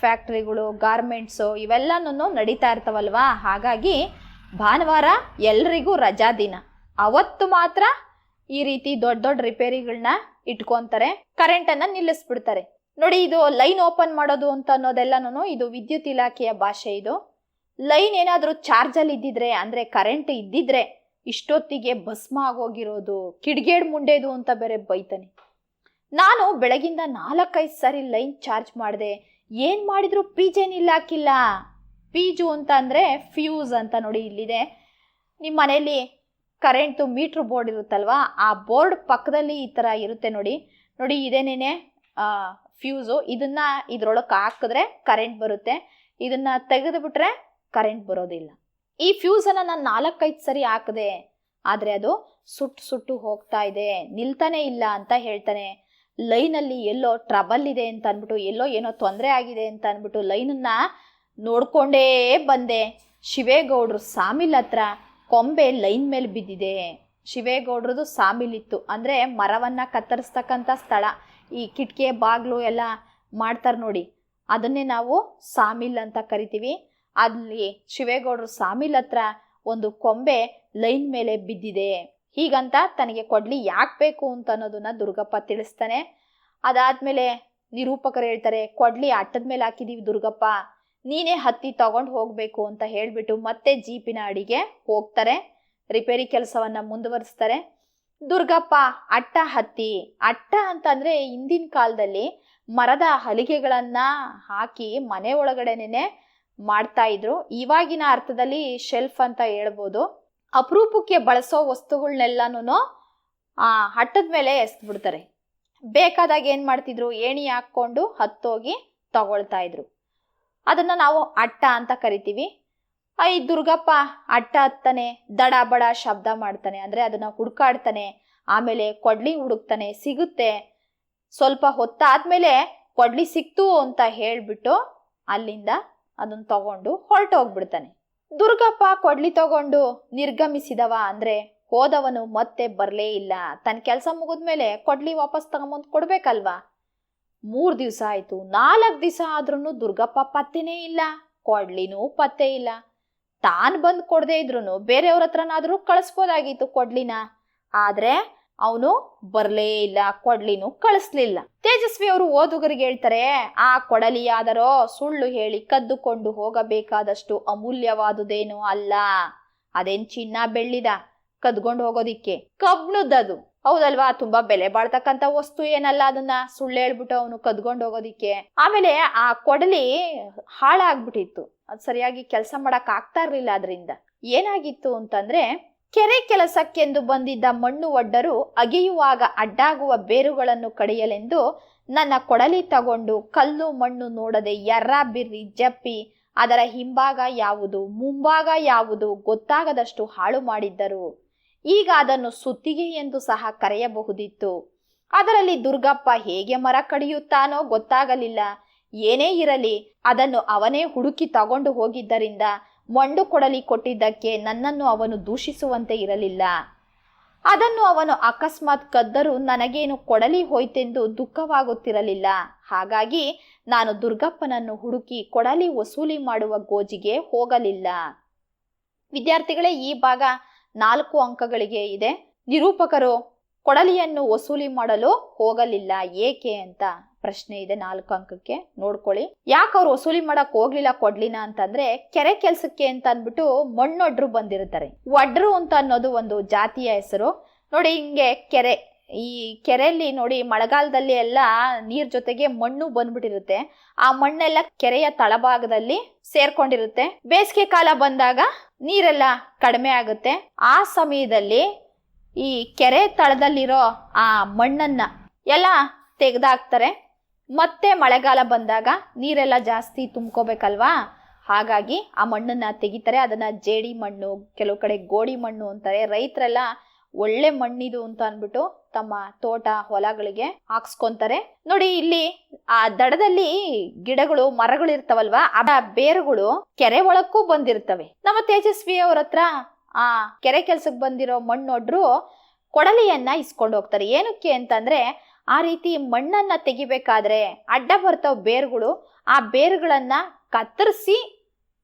ಫ್ಯಾಕ್ಟ್ರಿಗಳು, ಗಾರ್ಮೆಂಟ್ಸು ಇವೆಲ್ಲನೂ ನಡೀತಾ ಇರ್ತಾವಲ್ವಾ? ಹಾಗಾಗಿ ಭಾನುವಾರ ಎಲ್ರಿಗೂ ರಜಾ ದಿನ. ಅವತ್ತು ಮಾತ್ರ ಈ ರೀತಿ ದೊಡ್ಡ ದೊಡ್ಡ ರಿಪೇರಿಗಳನ್ನ ಇಟ್ಕೊಂತಾರೆ ಕರೆಂಟನ್ನು ನಿಲ್ಲಿಸ್ಬಿಡ್ತಾರೆ. ನೋಡಿ, ಇದು ಲೈನ್ ಓಪನ್ ಮಾಡೋದು ಅಂತ ಅನ್ನೋದೆಲ್ಲನೂ ಇದು ವಿದ್ಯುತ್ ಇಲಾಖೆಯ ಭಾಷೆ ಇದು. ಲೈನ್ ಏನಾದರೂ ಚಾರ್ಜಲ್ಲಿ ಇದ್ದಿದ್ರೆ ಅಂದರೆ ಕರೆಂಟ್ ಇದ್ದಿದ್ರೆ ಇಷ್ಟೊತ್ತಿಗೆ ಭಸ್ಮ ಆಗೋಗಿರೋದು, ಕಿಡ್ಗೇಡ್ ಮುಂಡೇದು ಅಂತ ಬೇರೆ ಬೈತಾನೆ. ನಾನು ಬೆಳಗಿಂದ ನಾಲ್ಕೈದು ಸಾರಿ ಲೈನ್ ಚಾರ್ಜ್ ಮಾಡಿದೆ, ಏನು ಮಾಡಿದ್ರು ಪೀಜೇನಿಲ್ಲ ಹಾಕಿಲ್ಲ ಪೀಜು ಅಂತ ಅಂದರೆ ಫ್ಯೂಸ್ ಅಂತ ನೋಡಿ ಇಲ್ಲಿದೆ. ನಿಮ್ಮ ಮನೆಯಲ್ಲಿ ಕರೆಂಟು ಮೀಟ್ರ್ ಬೋರ್ಡ್ ಇರುತ್ತಲ್ವಾ, ಆ ಬೋರ್ಡ್ ಪಕ್ಕದಲ್ಲಿ ಈ ಥರ ಇರುತ್ತೆ ನೋಡಿ. ನೋಡಿ ಇದೇನೇನೆ? ಫ್ಯೂಸು. ಇದನ್ನ ಇದ್ರೊಳಗೆ ಹಾಕಿದ್ರೆ ಕರೆಂಟ್ ಬರುತ್ತೆ. ಇದನ್ನ ತೆಗೆದುಬಿಟ್ರೆ ಕರೆಂಟ್ ಬರೋದಿಲ್ಲ. ಈ ಫ್ಯೂಸನ್ನು ನಾನು ನಾಲ್ಕೈದು ಸರಿ ಹಾಕಿದೆ, ಆದರೆ ಅದು ಸುಟ್ಟು ಸುಟ್ಟು ಹೋಗ್ತಾ ಇದೆ. ನಿಲ್ತಾನೆ ಇಲ್ಲ ಅಂತ ಹೇಳ್ತಾನೆ. ಲೈನಲ್ಲಿ ಎಲ್ಲೋ ಟ್ರಬಲ್ ಇದೆ ಅಂತ ಅಂದ್ಬಿಟ್ಟು ಎಲ್ಲೋ ಏನೋ ತೊಂದರೆ ಆಗಿದೆ ಅಂತ ಅಂದ್ಬಿಟ್ಟು ಲೈನನ್ನ ನೋಡ್ಕೊಂಡೇ ಬಂದೆ. ಶಿವೇಗೌಡ್ರ ಸಾಮಿಲ್ ಹತ್ರ ಕೊಂಬೆ ಲೈನ್ ಮೇಲೆ ಬಿದ್ದಿದೆ. ಶಿವೇಗೌಡ್ರದ್ದು ಸಾಮಿಲಿತ್ತು ಅಂದರೆ ಮರವನ್ನು ಕತ್ತರಿಸ್ತಕ್ಕಂಥ ಸ್ಥಳ. ಈ ಕಿಟಕಿ, ಬಾಗಿಲು ಎಲ್ಲ ಮಾಡ್ತಾರೆ ನೋಡಿ. ಅದನ್ನೇ ನಾವು ಸಾಮಿಲ್ ಅಂತ ಕರಿತೀವಿ. ಅಲ್ಲಿ ಶಿವೇಗೌಡರು ಸಾಮಿಲ್ ಹತ್ರ ಒಂದು ಕೊಂಬೆ ಲೈನ್ ಮೇಲೆ ಬಿದ್ದಿದೆ. ಹೀಗಂತ ತನಗೆ ಕೊಡ್ಲಿ ಯಾಕೆ ಬೇಕು ಅಂತ ಅನ್ನೋದನ್ನ ದುರ್ಗಪ್ಪ ತಿಳಿಸ್ತಾನೆ. ಅದಾದ್ಮೇಲೆ ನಿರೂಪಕರು ಹೇಳ್ತಾರೆ, ಕೊಡ್ಲಿ ಅಟ್ಟದ ಮೇಲೆ ಹಾಕಿದೀವಿ ದುರ್ಗಪ್ಪ. ನೀನೇ ಹತ್ತಿ ತಗೊಂಡು ಹೋಗಬೇಕು ಅಂತ ಹೇಳಿಬಿಟ್ಟು ಮತ್ತೆ ಜೀಪಿನ ಅಡಿಗೆ ಹೋಗ್ತಾರೆ. ರಿಪೇರಿ ಕೆಲಸವನ್ನ ಮುಂದುವರಿಸ್ತಾರೆ. ದುರ್ಗಪ್ಪ, ಅಟ್ಟ ಹತ್ತಿ. ಅಟ್ಟ ಅಂತಂದರೆ ಹಿಂದಿನ ಕಾಲದಲ್ಲಿ ಮರದ ಹಲಿಗೆಗಳನ್ನು ಹಾಕಿ ಮನೆ ಒಳಗಡೆನೆ ಮಾಡ್ತಾ ಇದ್ರು. ಇವಾಗಿನ ಅರ್ಥದಲ್ಲಿ ಶೆಲ್ಫ್ ಅಂತ ಹೇಳ್ಬೋದು. ಅಪರೂಪಕ್ಕೆ ಬಳಸೋ ವಸ್ತುಗಳನ್ನೆಲ್ಲನೂ ಆ, ಹಟ್ಟದ ಮೇಲೆ ಎಸ್ಬಿಡ್ತಾರೆ ಬೇಕಾದಾಗ ಏನು ಮಾಡ್ತಿದ್ರು? ಏಣಿ ಹಾಕ್ಕೊಂಡು ಹತ್ತೋಗಿ ತಗೊಳ್ತಾ ಇದ್ರು. ಅದನ್ನ ನಾವು ಅಟ್ಟ ಅಂತ ಕರಿತೀವಿ. ಐ ದುರ್ಗಪ್ಪ, ಅಟ್ಟ ಹತ್ತಾನೆ, ದಡ ಬಡ ಶಬ್ದ ಮಾಡ್ತಾನೆ. ಅಂದರೆ ಅದನ್ನ ಹುಡ್ಕಾಡ್ತಾನೆ. ಆಮೇಲೆ ಕೊಡ್ಲಿ ಹುಡುಕ್ತಾನೆ, ಸಿಗುತ್ತೆ. ಸ್ವಲ್ಪ ಹೊತ್ತಾದ್ಮೇಲೆ ಕೊಡ್ಲಿ ಸಿಕ್ತು ಅಂತ ಹೇಳಿಬಿಟ್ಟು ಅಲ್ಲಿಂದ ಅದನ್ನ ತಗೊಂಡು ಹೊರಟೋಗ್ಬಿಡ್ತಾನೆ. ದುರ್ಗಪ್ಪ, ಕೊಡ್ಲಿ ತಗೊಂಡು ನಿರ್ಗಮಿಸಿದವ ಅಂದ್ರೆ ಹೋದವನು ಮತ್ತೆ ಬರಲೇ ಇಲ್ಲ. ತನ್ನ ಕೆಲಸ ಮುಗಿದ್ಮೇಲೆ ಕೊಡ್ಲಿ ವಾಪಸ್ ತಗೊಂಬಂದು ಕೊಡ್ಬೇಕಲ್ವಾ? ಮೂರು ದಿವಸ ಆಯ್ತು, ನಾಲ್ಕು ದಿವಸ ಆದ್ರೂ ದುರ್ಗಪ್ಪ ಪತ್ತೆನೇ ಇಲ್ಲ, ಕೊಡ್ಲಿನೂ ಪತ್ತೆ ಇಲ್ಲ. ತಾನು ಬಂದು ಕೊಡದೇ ಇದ್ರು ಬೇರೆಯವ್ರ ಹತ್ರನಾದ್ರೂ ಕಳಿಸ್ಬೋದಾಗಿತ್ತು ಕೊಡ್ಲಿನ. ಆದರೆ ಅವನು ಬರಲೇ ಇಲ್ಲ, ಕೊಡ್ಲಿನೂ ಕಳಿಸ್ಲಿಲ್ಲ. ತೇಜಸ್ವಿ ಅವರು ಓದುಗರಿಗೆ ಹೇಳ್ತಾರೆ, ಆ ಕೊಡಲಿಯಾದರೋ ಸುಳ್ಳು ಹೇಳಿ ಕದ್ದುಕೊಂಡು ಹೋಗಬೇಕಾದಷ್ಟು ಅಮೂಲ್ಯವಾದುದೇನೂ ಅಲ್ಲ. ಅದೇನ್ ಚಿನ್ನ ಬೆಳ್ಳಿದ? ಕದ್ಕೊಂಡು ಹೋಗೋದಿಕ್ಕೆ. ಕಬ್ಣದ್ದದು ಹೌದಲ್ವಾ? ತುಂಬಾ ಬೆಲೆ ಬಾಳ್ತಕ್ಕಂತ ವಸ್ತು ಏನಲ್ಲ ಅದನ್ನ? ಸುಳ್ಳು ಹೇಳ್ಬಿಟ್ಟು ಅವನು ಕದ್ಕೊಂಡು ಹೋಗೋದಿಕ್ಕೆ. ಆಮೇಲೆ ಆ ಕೊಡಲಿ ಹಾಳಾಗ್ಬಿಟ್ಟಿತ್ತು. ಅದು ಸರಿಯಾಗಿ ಕೆಲಸ ಮಾಡಕ್ ಆಗ್ತಾ ಇರ್ಲಿಲ್ಲ ಅದರಿಂದ. ಏನಾಗಿತ್ತು ಅಂತಂದ್ರೆ, ಕೆರೆ ಕೆಲಸಕ್ಕೆಂದು ಬಂದಿದ್ದ ಮಣ್ಣು ಒಡ್ಡರು ಅಗೆಯುವಾಗ ಅಡ್ಡಾಗುವ ಬೇರುಗಳನ್ನು ಕಡಿಯಲೆಂದು ನನ್ನ ಕೊಡಲಿ ತಗೊಂಡು ಕಲ್ಲು ಮಣ್ಣು ನೋಡದೆ ಎರ್ರ ಬಿರ್ರಿ ಜಪ್ಪಿ, ಅದರ ಹಿಂಭಾಗ ಯಾವುದು, ಮುಂಭಾಗ ಯಾವುದು ಗೊತ್ತಾಗದಷ್ಟು ಹಾಳು ಮಾಡಿದ್ದರು. ಈಗ ಅದನ್ನು ಸುತ್ತಿಗೆ ಎಂದು ಸಹ ಕರೆಯಬಹುದಿತ್ತು. ಅದರಲ್ಲಿ ದುರ್ಗಪ್ಪ ಹೇಗೆ ಮರ ಕಡಿಯುತ್ತಾನೋ ಗೊತ್ತಾಗಲಿಲ್ಲ. ಏನೇ ಇರಲಿ, ಅದನ್ನು ಅವನೇ ಹುಡುಕಿ ತಗೊಂಡು ಹೋಗಿದ್ದರಿಂದ ಮಂಡು ಕೊಡಲಿ ಕೊಟ್ಟಿದ್ದಕ್ಕೆ ನನ್ನನ್ನು ಅವನು ದೂಷಿಸುವಂತೆ ಇರಲಿಲ್ಲ. ಅದನ್ನು ಅವನು ಅಕಸ್ಮಾತ್ ಕದ್ದರೂ ನನಗೇನು ಕೊಡಲಿ ಹೋಯ್ತೆಂದು ದುಃಖವಾಗುತ್ತಿರಲಿಲ್ಲ. ಹಾಗಾಗಿ ನಾನು ದುರ್ಗಪ್ಪನನ್ನು ಹುಡುಕಿ ಕೊಡಲಿ ವಸೂಲಿ ಮಾಡುವ ಗೋಜಿಗೆ ಹೋಗಲಿಲ್ಲ. ವಿದ್ಯಾರ್ಥಿಗಳೇ, ಈ ಭಾಗ ನಾಲ್ಕು ಅಂಕಗಳಿಗೆ ಇದೆ. ನಿರೂಪಕರು ಕೊಡಲಿಯನ್ನು ವಸೂಲಿ ಮಾಡಲು ಹೋಗಲಿಲ್ಲ. ಏಕೆ ಅಂತ ಪ್ರಶ್ನೆ ಇದೆ ನಾಲ್ಕು ಅಂಕಕ್ಕೆ. ನೋಡ್ಕೊಳ್ಳಿ. ಯಾಕೆ ಅವ್ರು ವಸೂಲಿ ಮಾಡಕ್ ಹೋಗ್ಲಿಲ್ಲ ಕೊಡ್ಲಿನ ಅಂತಂದ್ರೆ ಕೆರೆ ಕೆಲ್ಸಕ್ಕೆ ಅಂತ ಅಂದ್ಬಿಟ್ಟು ಮಣ್ಣೊಡ್ರು ಬಂದಿರ್ತಾರೆ. ಒಡ್ರು ಅಂತ ಅನ್ನೋದು ಒಂದು ಜಾತಿಯ ಹೆಸರು. ನೋಡಿ ಹಿಂಗೆ ಕೆರೆ, ಈ ಕೆರೆಯಲ್ಲಿ ನೋಡಿ ಮಳೆಗಾಲದಲ್ಲಿ ಎಲ್ಲ ನೀರ್ ಜೊತೆಗೆ ಮಣ್ಣು ಬಂದ್ಬಿಟ್ಟಿರುತ್ತೆ. ಆ ಮಣ್ಣೆಲ್ಲ ಕೆರೆಯ ತಳಭಾಗದಲ್ಲಿ ಸೇರ್ಕೊಂಡಿರುತ್ತೆ. ಬೇಸಿಗೆ ಕಾಲ ಬಂದಾಗ ನೀರೆಲ್ಲ ಕಡಿಮೆ ಆಗುತ್ತೆ. ಆ ಸಮಯದಲ್ಲಿ ಈ ಕೆರೆ ತಳದಲ್ಲಿರೋ ಆ ಮಣ್ಣನ್ನ ಎಲ್ಲ ತೆಗೆದಾಕ್ತಾರೆ. ಮತ್ತೆ ಮಳೆಗಾಲ ಬಂದಾಗ ನೀರೆಲ್ಲ ಜಾಸ್ತಿ ತುಂಬ್ಕೋಬೇಕಲ್ವಾ? ಹಾಗಾಗಿ ಆ ಮಣ್ಣನ್ನ ತೆಗಿತಾರೆ. ಅದನ್ನ ಜೇಡಿ ಮಣ್ಣು, ಕೆಲವು ಕಡೆ ಗೋಡಿ ಮಣ್ಣು ಅಂತಾರೆ. ರೈತರೆಲ್ಲ ಒಳ್ಳೆ ಮಣ್ಣಿದು ಅಂತ ಅಂದ್ಬಿಟ್ಟು ತಮ್ಮ ತೋಟ ಹೊಲಗಳಿಗೆ ಹಾಕ್ಸ್ಕೊಂತಾರೆ. ನೋಡಿ ಇಲ್ಲಿ ಆ ದಡದಲ್ಲಿ ಗಿಡಗಳು, ಮರಗಳು ಇರ್ತಾವಲ್ವಾ, ಆ ಬೇರುಗಳು ಕೆರೆ ಒಳಕ್ಕೂ ಬಂದಿರ್ತವೆ. ನಮ್ಮ ತೇಜಸ್ವಿ ಅವ್ರ ಹತ್ರ ಆ ಕೆರೆ ಕೆಲ್ಸಕ್ಕೆ ಬಂದಿರೋ ಮಣ್ಣೊಡ್ರು ಕೊಡಲಿಯನ್ನ ಇಸ್ಕೊಂಡು ಹೋಗ್ತಾರೆ. ಏನಕ್ಕೆ ಅಂತಂದ್ರೆ ಆ ರೀತಿ ಮಣ್ಣನ್ನ ತೆಗಿಬೇಕಾದ್ರೆ ಅಡ್ಡ ಬರ್ತಾವ ಬೇರುಗಳು. ಆ ಬೇರುಗಳನ್ನ ಕತ್ತರಿಸಿ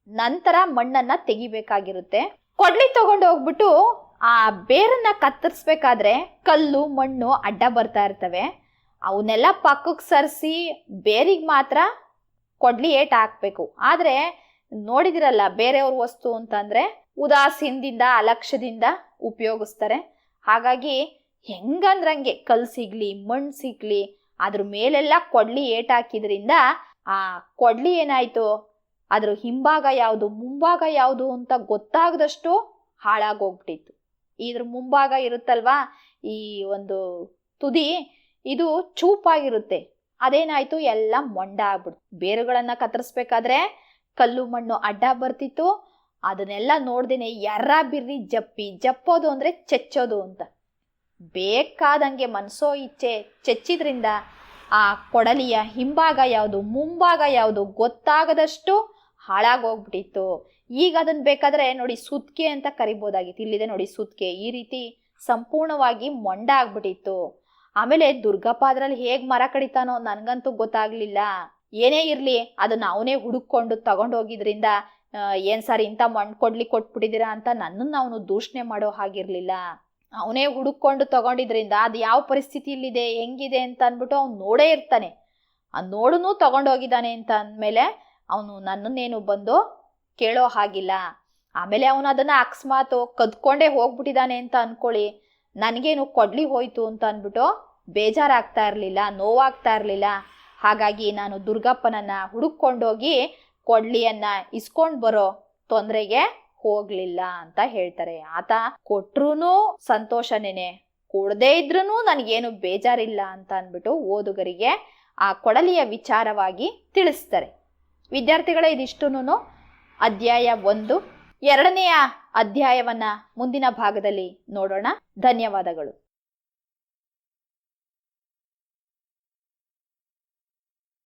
ನಂತರ ಮಣ್ಣನ್ನ ತೆಗಿಬೇಕಾಗಿರುತ್ತೆ. ಕೊಡ್ಲಿ ತಗೊಂಡು ಹೋಗ್ಬಿಟ್ಟು ಆ ಬೇರನ್ನ ಕತ್ತರಿಸ್ಬೇಕಾದ್ರೆ ಕಲ್ಲು, ಮಣ್ಣು, ಅಡ್ಡ ಬರ್ತಾ ಇರ್ತವೆ. ಅವನ್ನೆಲ್ಲ ಪಕ್ಕಕ್ಕೆ ಸರಿಸಿ ಬೇರಿಗೆ ಮಾತ್ರ ಕೊಡ್ಲಿ ಏಟ್ ಹಾಕ್ಬೇಕು. ಆದರೆ ನೋಡಿದಿರಲ್ಲ ಬೇರೆಯವ್ರ ವಸ್ತು ಅಂತಂದ್ರೆ ಉದಾಸೀನದಿಂದ, ಅಲಕ್ಷ್ಯದಿಂದ ಉಪಯೋಗಿಸ್ತಾರೆ. ಹಾಗಾಗಿ ಹೆಂಗಂದ್ರಂಗೆ ಕಲ್ ಸಿಗ್ಲಿ, ಮಣ್ಣು ಸಿಗ್ಲಿ, ಅದ್ರ ಮೇಲೆಲ್ಲ ಕೊಡ್ಲಿ ಏಟ್ ಹಾಕಿದ್ರಿಂದ ಆ ಕೊಡ್ಲಿ ಏನಾಯ್ತು? ಅದ್ರ ಹಿಂಭಾಗ ಯಾವುದು, ಮುಂಭಾಗ ಯಾವುದು ಅಂತ ಗೊತ್ತಾಗದಷ್ಟು ಹಾಳಾಗೋಗ್ಬಿಟ್ಟಿತ್ತು ಇದ್ರ ಮುಂಭಾಗ ಇರುತ್ತಲ್ವಾ? ಈ ಒಂದು ತುದಿ, ಇದು ಚೂಪಾಗಿರುತ್ತೆ. ಅದೇನಾಯ್ತು? ಎಲ್ಲ ಮೊಂಡ ಆಗ್ಬಿಡ್ತು. ಬೇರುಗಳನ್ನ ಕತ್ತರಿಸ್ಬೇಕಾದ್ರೆ ಕಲ್ಲು ಮಣ್ಣು ಅಡ್ಡ ಬರ್ತಿತ್ತು. ಅದನ್ನೆಲ್ಲ ನೋಡ್ದೇನೆ ಎರ್ರ ಬಿರ್ರಿ ಜಪ್ಪಿ. ಜಪ್ಪೋದು ಅಂದ್ರೆ ಚೆಚ್ಚೋದು ಅಂತ. ಬೇಕಾದಂಗೆ ಮನಸೋ ಇಚ್ಛೆ ಚೆಚ್ಚಿದ್ರಿಂದ ಆ ಕೊಡಲಿಯ ಹಿಂಭಾಗ ಯಾವುದು, ಮುಂಭಾಗ ಯಾವುದು ಗೊತ್ತಾಗದಷ್ಟು ಹಾಳಾಗೋಗ್ಬಿಟ್ಟಿತ್ತು. ಈಗ ಅದನ್ನ ಬೇಕಾದ್ರೆ ನೋಡಿ ಸುತ್ಕೆ ಅಂತ ಕರಿಬೋದಾಗಿತ್ತು. ಇಲ್ಲಿದೆ ನೋಡಿ ಸುತ್ಕೆ. ಈ ರೀತಿ ಸಂಪೂರ್ಣವಾಗಿ ಮೊಂಡ ಆಗ್ಬಿಟ್ಟಿತ್ತು. ಆಮೇಲೆ ದುರ್ಗಪ್ಪ ಅದ್ರಲ್ಲಿ ಹೇಗ್ ಮರ ಕಡಿತಾನೋ ನನ್ಗಂತೂ ಗೊತ್ತಾಗ್ಲಿಲ್ಲ. ಏನೇ ಇರ್ಲಿ, ಅದನ್ನ ಅವನೇ ಹುಡುಕೊಂಡು ತಗೊಂಡೋಗಿದ್ರಿಂದ ಏನ್ ಸರ್ ಇಂಥ ಮಣ್ಣು ಕೊಡ್ಲಿ ಕೊಟ್ಬಿಟ್ಟಿದ್ದೀರಾ ಅಂತ ನನ್ನನ್ನು ಅವನು ದೂಷಣೆ ಮಾಡೋ ಹಾಗಿರ್ಲಿಲ್ಲ. ಅವನೇ ಹುಡುಕೊಂಡು ತಗೊಂಡಿದ್ರಿಂದ ಅದು ಯಾವ ಪರಿಸ್ಥಿತಿಯಲ್ಲಿದೆ ಹೆಂಗಿದೆ ಅಂತ ಅಂದ್ಬಿಟ್ಟು ಅವ್ನು ನೋಡೇ ಇರ್ತಾನೆ. ಆ ನೋಡುನು ತಗೊಂಡೋಗಿದ್ದಾನೆ ಅಂತ ಅಂದಮೇಲೆ ಅವನು ನನ್ನನ್ನೇನು ಬಂದು ಕೇಳೋ ಹಾಗಿಲ್ಲ. ಆಮೇಲೆ ಅವನು ಅದನ್ನ ಅಕಸ್ಮಾತ್ ಕದ್ಕೊಂಡೇ ಹೋಗ್ಬಿಟ್ಟಿದ್ದಾನೆ ಅಂತ ಅನ್ಕೊಳ್ಳಿ. ನನಗೇನು ಕೊಡ್ಲಿ ಹೋಯ್ತು ಅಂತ ಅಂದ್ಬಿಟ್ಟು ಬೇಜಾರಾಗ್ತಾ ಇರಲಿಲ್ಲ, ನೋವಾಗ್ತಾ ಇರಲಿಲ್ಲ. ಹಾಗಾಗಿ ನಾನು ದುರ್ಗಪ್ಪನನ್ನ ಹುಡುಕೊಂಡೋಗಿ ಕೊಡ್ಲಿಯನ್ನ ಇಸ್ಕೊಂಡು ಬರೋ ತೊಂದರೆಗೆ ಹೋಗ್ಲಿಲ್ಲ ಅಂತ ಹೇಳ್ತಾರೆ. ಆತ ಕೊಟ್ರೂ ಸಂತೋಷನೇನೆ. ಕೊಡದೇ ಇದ್ರೂ ನನಗೇನು ಬೇಜಾರಿಲ್ಲ ಅಂತ ಅಂದ್ಬಿಟ್ಟು ಓದುಗರಿಗೆ ಆ ಕೊಡಲಿಯ ವಿಚಾರವಾಗಿ ತಿಳಿಸ್ತಾರೆ. ವಿದ್ಯಾರ್ಥಿಗಳೇ ಇದಿಷ್ಟುನು ಅಧ್ಯಾಯ ಒಂದು. ಎರಡನೆಯ ಅಧ್ಯಾಯವನ್ನ ಮುಂದಿನ ಭಾಗದಲ್ಲಿ ನೋಡೋಣ. ಧನ್ಯವಾದಗಳು.